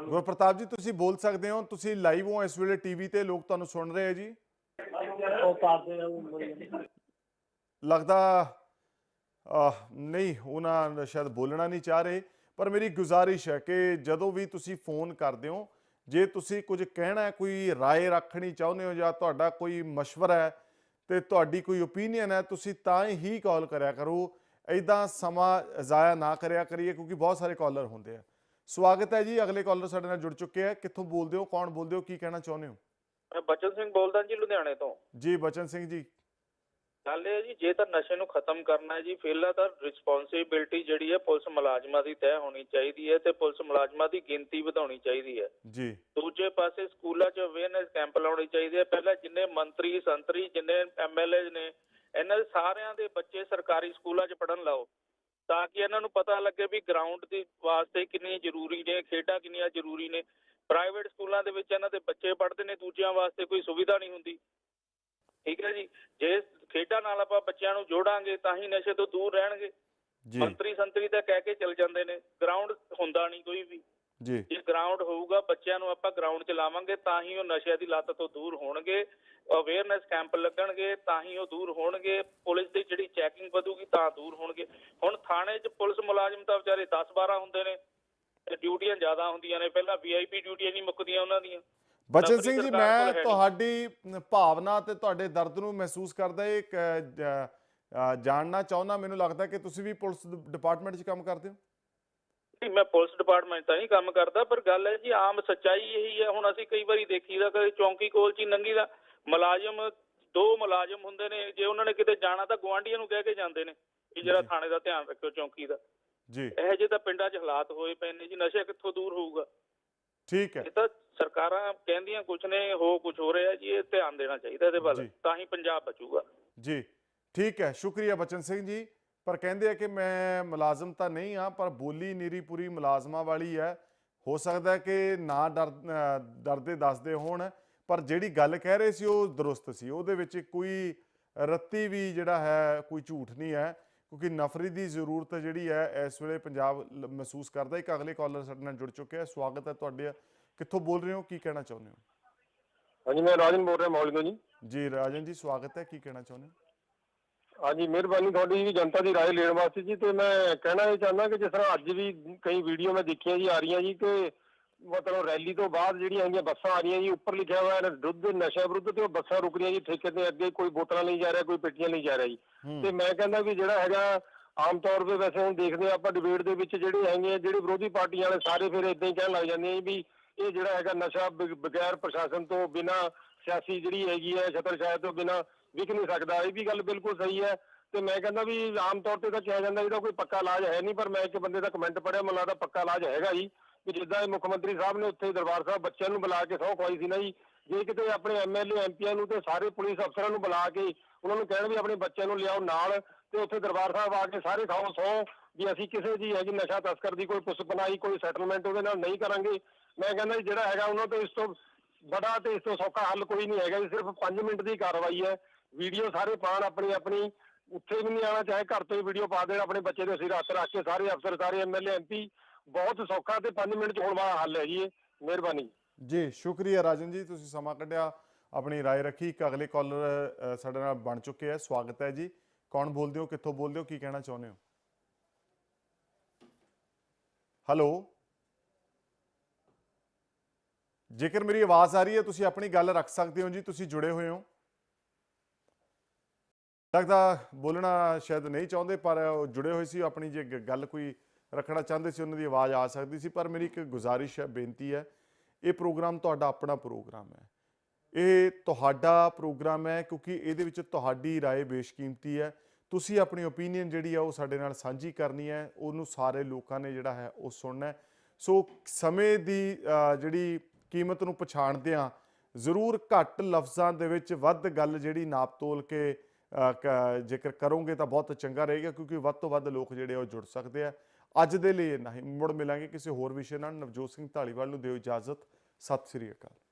ਗੁਰਪ੍ਰਤਾਪ ਜੀ ਤੁਸੀਂ ਬੋਲ ਸਕਦੇ ਹੋ ਤੁਸੀਂ ਲਾਈਵ ਹੋ ਇਸ ਵੇਲੇ ਟੀਵੀ ਤੇ ਲੋਕ ਤੁਹਾਨੂੰ ਸੁਣ ਰਹੇ ਹੈ ਜੀ ਉਹ ਕਰਦੇ ਆ ਲੱਗਦਾ ਅਹ, ਨਹੀਂ ਉਹਨਾਂ ਸ਼ਾਇਦ ਬੋਲਣਾ ਨਹੀਂ ਚਾਹ ਰਹੇ ਪਰ ਮੇਰੀ ਗੁਜ਼ਾਰਿਸ਼ ਹੈ ਕਿ ਜਦੋਂ ਵੀ ਤੁਸੀਂ ਫੋਨ ਕਰਦੇ ਹੋ ਜੇ ਤੁਸੀਂ ਕੁਝ ਕਹਿਣਾ ਹੈ, ਕੋਈ رائے ਰੱਖਣੀ ਚਾਹੁੰਦੇ ਹੋ ਜਾਂ ਤੁਹਾਡਾ ਕੋਈ مشورہ ਹੈ ਤੇ ਤੁਹਾਡੀ ਕੋਈ ਓਪੀਨੀਅਨ ਹੈ ਤੁਸੀਂ ਤਾਂ ਹੀ ਕਾਲ ਕਰਿਆ ਕਰੋ। ਐਦਾਂ ਸਮਾਂ ਜ਼ਾਇਆ ਨਾ ਕਰਿਆ ਕਰੀਏ ਕਿਉਂਕਿ ਬਹੁਤ ਸਾਰੇ ਕਾਲਰ ਹੁੰਦੇ ਆ। ਸਵਾਗਤ ਹੈ ਜੀ ਅਗਲੇ ਕਾਲਰ ਸਾਡੇ ਨਾਲ ਜੁੜ ਚੁੱਕੇ ਆ। ਕਿੱਥੋਂ ਬੋਲਦੇ ਹੋ ਕੌਣ ਬੋਲਦੇ ਹੋ ਕੀ ਕਹਿਣਾ ਚਾਹੁੰਦੇ ਹੋ? ਮੈਂ ਬਚਨ ਸਿੰਘ ਬੋਲਦਾ ਜੀ ਲੁਧਿਆਣੇ ਤੋਂ। ਜੀ ਬਚਨ ਸਿੰਘ ਜੀ ਗੱਲ ਇਹ ਹੈ ਜੀ ਜੇ ਤਾਂ ਨਸ਼ੇ ਨੂੰ ਖਤਮ ਕਰਨਾ ਹੈ ਜੀ ਪਹਿਲਾਂ ਤਾਂ ਰਿਸਪੌਂਸਿਬਿਲਟੀ ਜਿਹੜੀ ਹੈ ਪੁਲਿਸ ਮੁਲਾਜ਼ਮਾਂ ਦੀ ਤੈਅ ਹੋਣੀ ਚਾਹੀਦੀ ਹੈ ਤੇ ਪੁਲਿਸ ਮੁਲਾਜ਼ਮਾਂ ਦੀ ਗਿਣਤੀ ਵਧਾਉਣੀ ਚਾਹੀਦੀ ਹੈ। ਜੀ। ਦੂਜੇ ਪਾਸੇ ਸਕੂਲਾਂ 'ਚ ਅਵੇਅਰਨੈਸ ਕੈਂਪ ਲਾਉਣੇ ਚਾਹੀਦੇ ਆ ਪਹਿਲਾਂ ਜਿੰਨੇ ਮੰਤਰੀ ਸੰਤਰੀ ਜਿੰਨੇ ਐਮਐਲਏ ਨੇ ਇਹਨਾਂ ਦੇ ਸਾਰਿਆਂ ਦੇ ਬੱਚੇ ਸਰਕਾਰੀ ਸਕੂਲਾਂ 'ਚ ਪੜਨ ਲਾਓ ਤਾਂ ਕਿ ਇਹਨਾਂ ਨੂੰ ਪਤਾ ਲੱਗੇ ਵੀ ਗਰਾਊਂਡ ਦੀ ਵਾਸਤੇ ਕਿੰਨੀ ਜ਼ਰੂਰੀ ਨੇ ਖੇਡਾਂ ਕਿੰਨੀਆਂ ਜ਼ਰੂਰੀ ਨੇ। ਪ੍ਰਾਈਵੇਟ ਸਕੂਲਾਂ ਦੇ ਵਿੱਚ ਇਹਨਾਂ ਦੇ ਬੱਚੇ ਪੜ੍ਹਦੇ ਨੇ ਦੂਜਿਆਂ ਵਾਸਤੇ ਕੋਈ ਸੁਵਿਧਾ ਨਹੀਂ ਹੁੰਦੀ। ਠੀਕ ਹੈ ਜੀ। ਜੇ ਖੇਡਾਂ ਨਾਲ ਆਪਾਂ ਬੱਚਿਆਂ ਨੂੰ ਜੋੜਾਂਗੇ ਤਾਂ ਹੀ ਨਸ਼ੇ ਤੋਂ ਦੂਰ ਰਹਿਣਗੇ। ਜੀ। ਮੰਤਰੀ ਸੰਤਰੀ ਤਾਂ ਕਹਿ ਕੇ ਚੱਲ ਜਾਂਦੇ ਨੇ ਗਰਾਊਂਡ ਹੁੰਦਾ ਨਹੀਂ ਕੋਈ ਵੀ। ਜੀ। ਜੇ ਗਰਾਊਂਡ ਹੋਊਗਾ ਬੱਚਿਆਂ ਨੂੰ ਆਪਾਂ ਗਰਾਊਂਡ 'ਚ ਲਾਵਾਂਗੇ ਤਾਂ ਹੀ ਉਹ ਨਸ਼ਿਆਂ ਦੀ ਲੱਤ ਤੋਂ ਦੂਰ ਹੋਣਗੇ। ਅਵੇਅਰਨੈਸ ਕੈਂਪ ਲੱਗਣਗੇ ਤਾਂ ਹੀ ਉਹ ਦੂਰ ਹੋਣਗੇ। ਪੁਲਿਸ ਦੀ ਜਿਹੜੀ ਚੈਕਿੰਗ ਵਧੂਗੀ ਤਾਂ ਦੂਰ ਹੋਣਗੇ। ਹੁਣ ਥਾਣੇ 'ਚ ਪੁਲਿਸ ਮੁਲਾਜ਼ਮ ਤਾਂ ਵਿਚਾਰੇ 10 12 ਹੁੰਦੇ ਨੇ ਤੇ ਡਿਊਟੀਆਂ ਜ਼ਿਆਦਾ ਹੁੰਦੀਆਂ ਨੇ। ਪਹਿਲਾਂ ਵੀਆਈਪੀ ਡਿਊਟੀਆਂ ਨਹੀਂ ਮੁੱਕਦੀਆਂ ਉਹਨਾਂ ਦੀਆਂ। ਬਚਨ ਸਿੰਘ ਜੀ ਮੈਂ। ਤੁਹਾਡੀ ਭਾਵਨਾ ਤੇ ਤੁਹਾਡੇ ਦਰਦ ਨੂੰ ਮਹਿਸੂਸ ਕਰਦਾ ਇੱਕ ਜ- ਜਾਣਨਾ ਚਾਹੁੰਦਾ। ਮੈਨੂੰ ਲੱਗਦਾ ਕਿ ਤੁਸੀਂ ਵੀ ਪੁਲਿਸ ਡਿਪਾਰਟਮੈਂਟ 'ਚ ਕੰਮ ਕਰਦੇ ਹੋ? ਨਹੀਂ ਮੈਂ ਪੁਲਿਸ ਡਿਪਾਰਟਮੈਂਟ ਤਾਂ ਨਹੀਂ ਕੰਮ ਕਰਦਾ ਪਰ ਗੱਲ ਹੈ ਜੀ ਆਮ ਸੱਚਾਈ ਇਹੀ ਹੈ। ਹੁਣ ਅਸੀਂ ਕਈ ਵਾਰੀ ਦੇਖੀਦਾ ਕਦੇ ਚੌਂਕੀ ਕੋਲ ਚ ਲੰਘੀ ਦਾ ਮੁਲਾਜ਼ਮ ਦੋ ਮੁਲਾਜ਼ਮ ਹੁੰਦੇ ਨੇ ਜੇ ਉਹਨਾਂ ਨੇ ਕਿਤੇ ਜਾਣਾ ਤਾਂ ਗੁਆਂਢੀਆਂ ਨੂੰ ਕਹਿ ਕੇ ਜਾਂਦੇ ਨੇ ਕਿ ਜਰਾ ਜੀ। ਥਾਣੇ ਦਾ ਧਿਆਨ ਰੱਖਿਓ ਚੌਂਕੀ ਦਾ। ਜੀ। ਇਹੋ ਜਿਹੇ ਤਾਂ ਪਿੰਡਾਂ 'ਚ ਹਾਲਾਤ ਹੋਏ ਪਏ ਨੇ ਜੀ ਨਸ਼ਾ ਕਿੱਥੋਂ ਦੂਰ ਹੋਊਗਾ? ਠੀਕ ਹੈ। ਇਹ ਤਾਂ ਸਰਕਾਰਾਂ ਕਹਿੰਦੀਆਂ ਕੁਝ ਨੇ ਹੋ ਕੁਝ ਹੋ ਰਿਹਾ ਜੀ ਇਹ ਧਿਆਨ ਦੇਣਾ ਚਾਹੀਦਾ ਇਹਦੇ ਵੱਲ। ਤਾਂ ਹੀ ਪੰਜਾਬ ਬਚੂਗਾ। ਜੀ ਠੀਕ ਹੈ ਸ਼ੁਕਰੀਆ ਬਚਨ ਸਿੰਘ ਜੀ। ਪਰ ਕਹਿੰਦੇ ਆ ਕਿ ਮੈਂ ਮੁਲਾਜ਼ਮ ਤਾਂ ਨਹੀਂ ਆ ਪਰ ਬੋਲੀ ਨੀਰੀ ਪੂਰੀ ਮੁਲਾਜ਼ਮਾਂ ਵਾਲੀ ਹੈ। ਹੋ ਸਕਦਾ ਹੈ ਕਿ ਨਾ ਡਰ ਡਰਦੇ ਦੱਸਦੇ ਹੋਣ ਪਰ ਜਿਹੜੀ ਗੱਲ ਕਹਿ ਰਹੇ ਸੀ ਉਹ ਦਰੁਸਤ ਸੀ। ਉਹਦੇ ਵਿੱਚ ਕੋਈ ਰੱਤੀ ਵੀ ਜਿਹੜਾ ਹੈ ਕੋਈ ਝੂਠ ਨਹੀਂ ਹੈ। ਕਿਉਂਕਿ ਨਫਰੀ ਦੀ ਜ਼ਰੂਰਤ ਜਿਹੜੀ ਹੈ ਇਸ ਵੇਲੇ ਪੰਜਾਬ ਲ- ਮਹਿਸੂਸ ਕਰਦਾ ਇੱਕ ਅਗਲੇ ਕਾਲਰ ਸਾਡੇ ਨਾਲ ਜੁੜ ਚੁੱਕੇ ਹੈ ਸਵਾਗਤ ਹੈ ਤੁਹਾਡੇ ਕਿੱਥੋਂ ਬੋਲ ਰਹੇ ਹੋ ਕੀ ਕਹਿਣਾ ਚਾਹੁੰਦੇ ਹੋ ਹਾਂਜੀ ਮੈਂ ਰਾਜਨ ਬੋਲ ਰਿਹਾ ਮੌਲੀ ਤੋਂ ਜੀ ਜੀ ਰਾਜਨ ਜੀ ਸਵਾਗਤ ਹੈ ਕੀ ਕਹਿਣਾ ਚਾਹੁੰਦੇ ਹੋ ਹਾਂਜੀ ਮਿਹਰਬਾਨੀ ਤੁਹਾਡੀ ਜੀ ਜਨਤਾ ਦੀ رائے ਲੈਣ ਵਾਸਤੇ ਜੀ ਤੇ ਮੈਂ ਕਹਿਣਾ ਇਹ ਚਾਹੁੰਦਾ ਕਿ ਜਿਸ ਤਰ੍ਹਾਂ ਅੱਜ ਵੀ ਕਈ ਵੀਡੀਓ ਮੈਂ ਦੇਖੀਆਂ ਜੀ ਆ ਰਹੀਆਂ ਜੀ ਕਿ ਮਤਲਬ ਰੈਲੀ ਤੋਂ ਬਾਅਦ ਜਿਹੜੀਆਂ ਹੈਗੀਆਂ ਬੱਸਾਂ ਆ ਰਹੀਆਂ ਜੀ ਉੱਪਰ ਲਿਖਿਆ ਹੋਇਆ ਹੈ ਦੁੱਧ ਨਸ਼ਾ ਵਿਰੁੱਧ ਤੇ ਉਹ ਬੱਸਾਂ ਰੁਕ ਰਹੀਆਂ ਜੀ ਠੇਕੇ ਦੇ ਅੱਗੇ ਕੋਈ ਬੋਤਲਾਂ ਨਹੀਂ ਜਾ ਰਿਹਾ ਕੋਈ ਪੇਟੀਆਂ ਨਹੀਂ ਜਾ ਰਿਹਾ ਜੀ। ਤੇ ਮੈਂ ਕਹਿੰਦਾ ਵੀ ਜਿਹੜਾ ਹੈਗਾ ਆਮ ਤੌਰ 'ਤੇ ਵੈਸੇ ਹੁਣ ਦੇਖਦੇ ਆਪਾਂ ਡਿਬੇਟ ਦੇ ਵਿੱਚ ਜਿਹੜੇ ਹੈਗੇ ਜਿਹੜੇ ਵਿਰੋਧੀ ਪਾਰਟੀਆਂ ਵਾਲੇ ਸਾਰੇ ਫਿਰ ਇਦਾਂ ਹੀ ਕਹਿਣ ਲੱਗ ਜਾਂਦੇ ਆ ਵੀ ਇਹ ਜਿਹੜਾ ਹੈਗਾ ਨਸ਼ਾ ਬਗੈਰ ਪ੍ਰਸ਼ਾਸਨ ਤੋਂ ਬਿਨਾ ਸਿਆਸੀ ਜਿਹੜੀ ਹੈਗੀ ਹੈ ਛਤਰਛਾਇਆ ਤੋਂ ਬਿਨਾ ਵਿਕ ਨਹੀਂ ਸਕਦਾ। ਇਹ ਵੀ ਗੱਲ ਬਿਲਕੁਲ ਸਹੀ ਹੈ। ਤੇ ਮੈਂ ਕਹਿੰਦਾ ਵੀ ਆਮ ਤੌਰ ਤੇ ਤਾਂ ਕਿਹਾ ਜਾਂਦਾ ਇਹਦਾ ਕੋਈ ਪੱਕਾ ਇਲਾਜ ਹੈ ਨਹੀਂ ਪਰ ਮੈਂ ਇੱਕ ਬੰਦੇ ਦਾ ਕਮੈਂਟ ਪੜਿਆ ਮੈਨੂੰ ਲੱਗਦਾ ਪੱਕਾ ਇਲਾਜ ਹੈਗਾ ਜੀ। ਕਿ ਜਿੱਦਾਂ ਮੁੱਖ ਮੰਤਰੀ ਸਾਹਿਬ ਨੇ ਉੱਥੇ ਦਰਬਾਰ ਸਾਹਿਬ ਬੱਚਿਆਂ ਨੂੰ ਬੁਲਾ ਕੇ ਸਹੁੰ ਖਵਾਈ ਸੀ ਨਾ ਜੀ, ਜੇ ਕਿਤੇ ਆਪਣੇ ਐਮਐਲਏ ਐਮਪੀਆਂ ਨੂੰ ਤੇ ਸਾਰੇ ਪੁਲਿਸ ਅਫਸਰਾਂ ਨੂੰ ਬੁਲਾ ਕੇ ਉਹਨਾਂ ਨੂੰ ਕਹਿਣ ਵੀ ਆਪਣੇ ਬੱਚਿਆਂ ਨੂੰ ਲਿਆਓ ਨਾਲ ਤੇ ਉੱਥੇ ਦਰਬਾਰ ਸਾਹਿਬ ਆ ਕੇ ਸਾਰੇ ਖਾਓ ਸਹੁੰ ਵੀ ਅਸੀਂ ਕਿਸੇ ਦੀ ਹੈਗੀ ਨਸ਼ਾ ਤਸਕਰ ਦੀ ਕੋਈ ਪੁੱਛ ਕੋਈ ਸੈਟਲਮੈਂਟ ਉਹਦੇ ਨਾਲ ਨਹੀਂ ਕਰਾਂਗੇ। ਮੈਂ ਕਹਿੰਦਾ ਜਿਹੜਾ ਹੈਗਾ ਉਹਨਾਂ ਤੋਂ ਇਸ ਤੋਂ ਬੜਾ ਤੇ ਇਸ ਤੋਂ ਸੌਖਾ ਹੱਲ ਕੋਈ ਨਹੀਂ ਹੈਗਾ ਜੀ, ਸਿਰਫ 5 ਮਿੰਟ ਦੀ ਕਾਰਵਾਈ ਹੈ। ਵੀਡੀਓ ਸਾਰੇ ਪਾਣ ਆਪਣੀ ਆਪਣੀ ਉੱਥੇ ਵੀ ਨਹੀਂ ਆਣਾ ਚਾਹੇ ਘਰ ਤੋਂ ਹੀ ਵੀਡੀਓ ਪਾ ਦੇਣ, ਆਪਣੇ ਬੱਚੇ ਦੇ ਸਿਰ ਹੱਥ ਰੱਖ ਕੇ ਸਾਰੇ ਅਫਸਰ, ਸਾਰੇ ਐਮਐਲਏ ਐਮਪੀ ਬਹੁਤ ਸੌਖਾ ਤੇ 5 ਮਿੰਟ ਚ ਹੋਣ ਵਾਲਾ ਹੱਲ ਹੈ ਜੀ ਇਹ ਮਿਹਰਬਾਨੀ ਜੀ ਸ਼ੁਕਰੀਆ ਰਾਜਨ ਜੀ ਤੁਸੀਂ ਸਮਾਂ ਕੱਢਿਆ ਆਪਣੀ رائے ਰੱਖੀ ਇੱਕ ਅਗਲੇ ਕਾਲਰ ਸਾਡੇ ਨਾਲ ਬਣ ਚੁੱਕੇ ਹੈ ਸਵਾਗਤ ਹੈ ਜੀ ਕੌਣ ਬੋਲਦੇ ਹੋ ਕਿੱਥੋਂ ਬੋਲਦੇ ਹੋ ਕੀ ਕਹਿਣਾ ਚਾਹੁੰਦੇ ਹੋ ਹੈਲੋ ਜੇਕਰ ਮੇਰੀ ਆਵਾਜ਼ ਆ ਰਹੀ ਹੈ ਤੁਸੀਂ ਆਪਣੀ ਗੱਲ ਰੱਖ ਸਕਦੇ ਹੋ ਜੀ ਤੁਸੀਂ ਜੁੜੇ ਹੋਏ ਹੋ ਲੱਗਦਾ ਬੋਲਣਾ ਸ਼ਾਇਦ ਨਹੀਂ ਚਾਹੁੰਦੇ ਪਰ ਉਹ ਜੁੜੇ ਹੋਏ ਸੀ ਆਪਣੀ ਜੇ ਗ- ਗੱਲ ਕੋਈ ਰੱਖਣਾ ਚਾਹੁੰਦੇ ਸੀ ਉਹਨਾਂ ਦੀ ਆਵਾਜ਼ ਆ ਸਕਦੀ ਸੀ ਪਰ ਮੇਰੀ ਇੱਕ ਗੁਜ਼ਾਰਿਸ਼ ਹੈ ਬੇਨਤੀ ਹੈ ਇਹ ਪ੍ਰੋਗਰਾਮ ਤੁਹਾਡਾ ਆਪਣਾ ਪ੍ਰੋਗਰਾਮ ਹੈ ਇਹ ਤੁਹਾਡਾ ਪ੍ਰੋਗਰਾਮ ਹੈ ਕਿਉਂਕਿ ਇਹਦੇ ਵਿੱਚ ਤੁਹਾਡੀ رائے ਬੇਸ਼ਕੀਮਤੀ ਹੈ ਤੁਸੀਂ ਆਪਣੀ ਓਪੀਨੀਅਨ ਜਿਹੜੀ ਆ ਉਹ ਸਾਡੇ ਨਾਲ ਸਾਂਝੀ ਕਰਨੀ ਹੈ ਉਹਨੂੰ ਸਾਰੇ ਲੋਕਾਂ ਨੇ ਜਿਹੜਾ ਹੈ ਉਹ ਸੁਣਨਾ ਹੈ ਸੋ ਸਮੇਂ ਦੀ ਅ, ਜਿਹੜੀ ਕੀਮਤ ਨੂੰ ਪਛਾਣਦਿਆਂ ਜ਼ਰੂਰ ਘੱਟ ਲਫ਼ਜ਼ਾਂ ਦੇ ਵਿੱਚ ਵੱਧ ਗੱਲ ਜਿਹੜੀ ਨਾਪ ਤੋਲ ਕੇ ਅ, ਕ- ਜ਼ਿਕਰ ਕਰੋਗੇ ਤਾਂ ਬਹੁਤ ਚੰਗਾ ਰਹੇਗਾ ਕਿਉਂਕਿ ਵੱਧ ਤੋਂ ਵੱਧ ਲੋਕ ਜਿਹੜੇ ਆ ਉਹ ਜੁੜ ਸਕਦੇ ਆ ਅੱਜ ਦੇ ਲਈ ਇੰਨਾ ਹੀ। ਮੁੜ ਮਿਲਾਂਗੇ ਕਿਸੇ ਹੋਰ ਵਿਸ਼ੇ ਨਾਲ। ਨਵਜੋਤ ਸਿੰਘ ਢਾਲੀਵਾਲ ਨੂੰ ਦਿਓ ਇਜਾਜ਼ਤ। ਸਤਿ ਸ੍ਰੀ ਅਕਾਲ।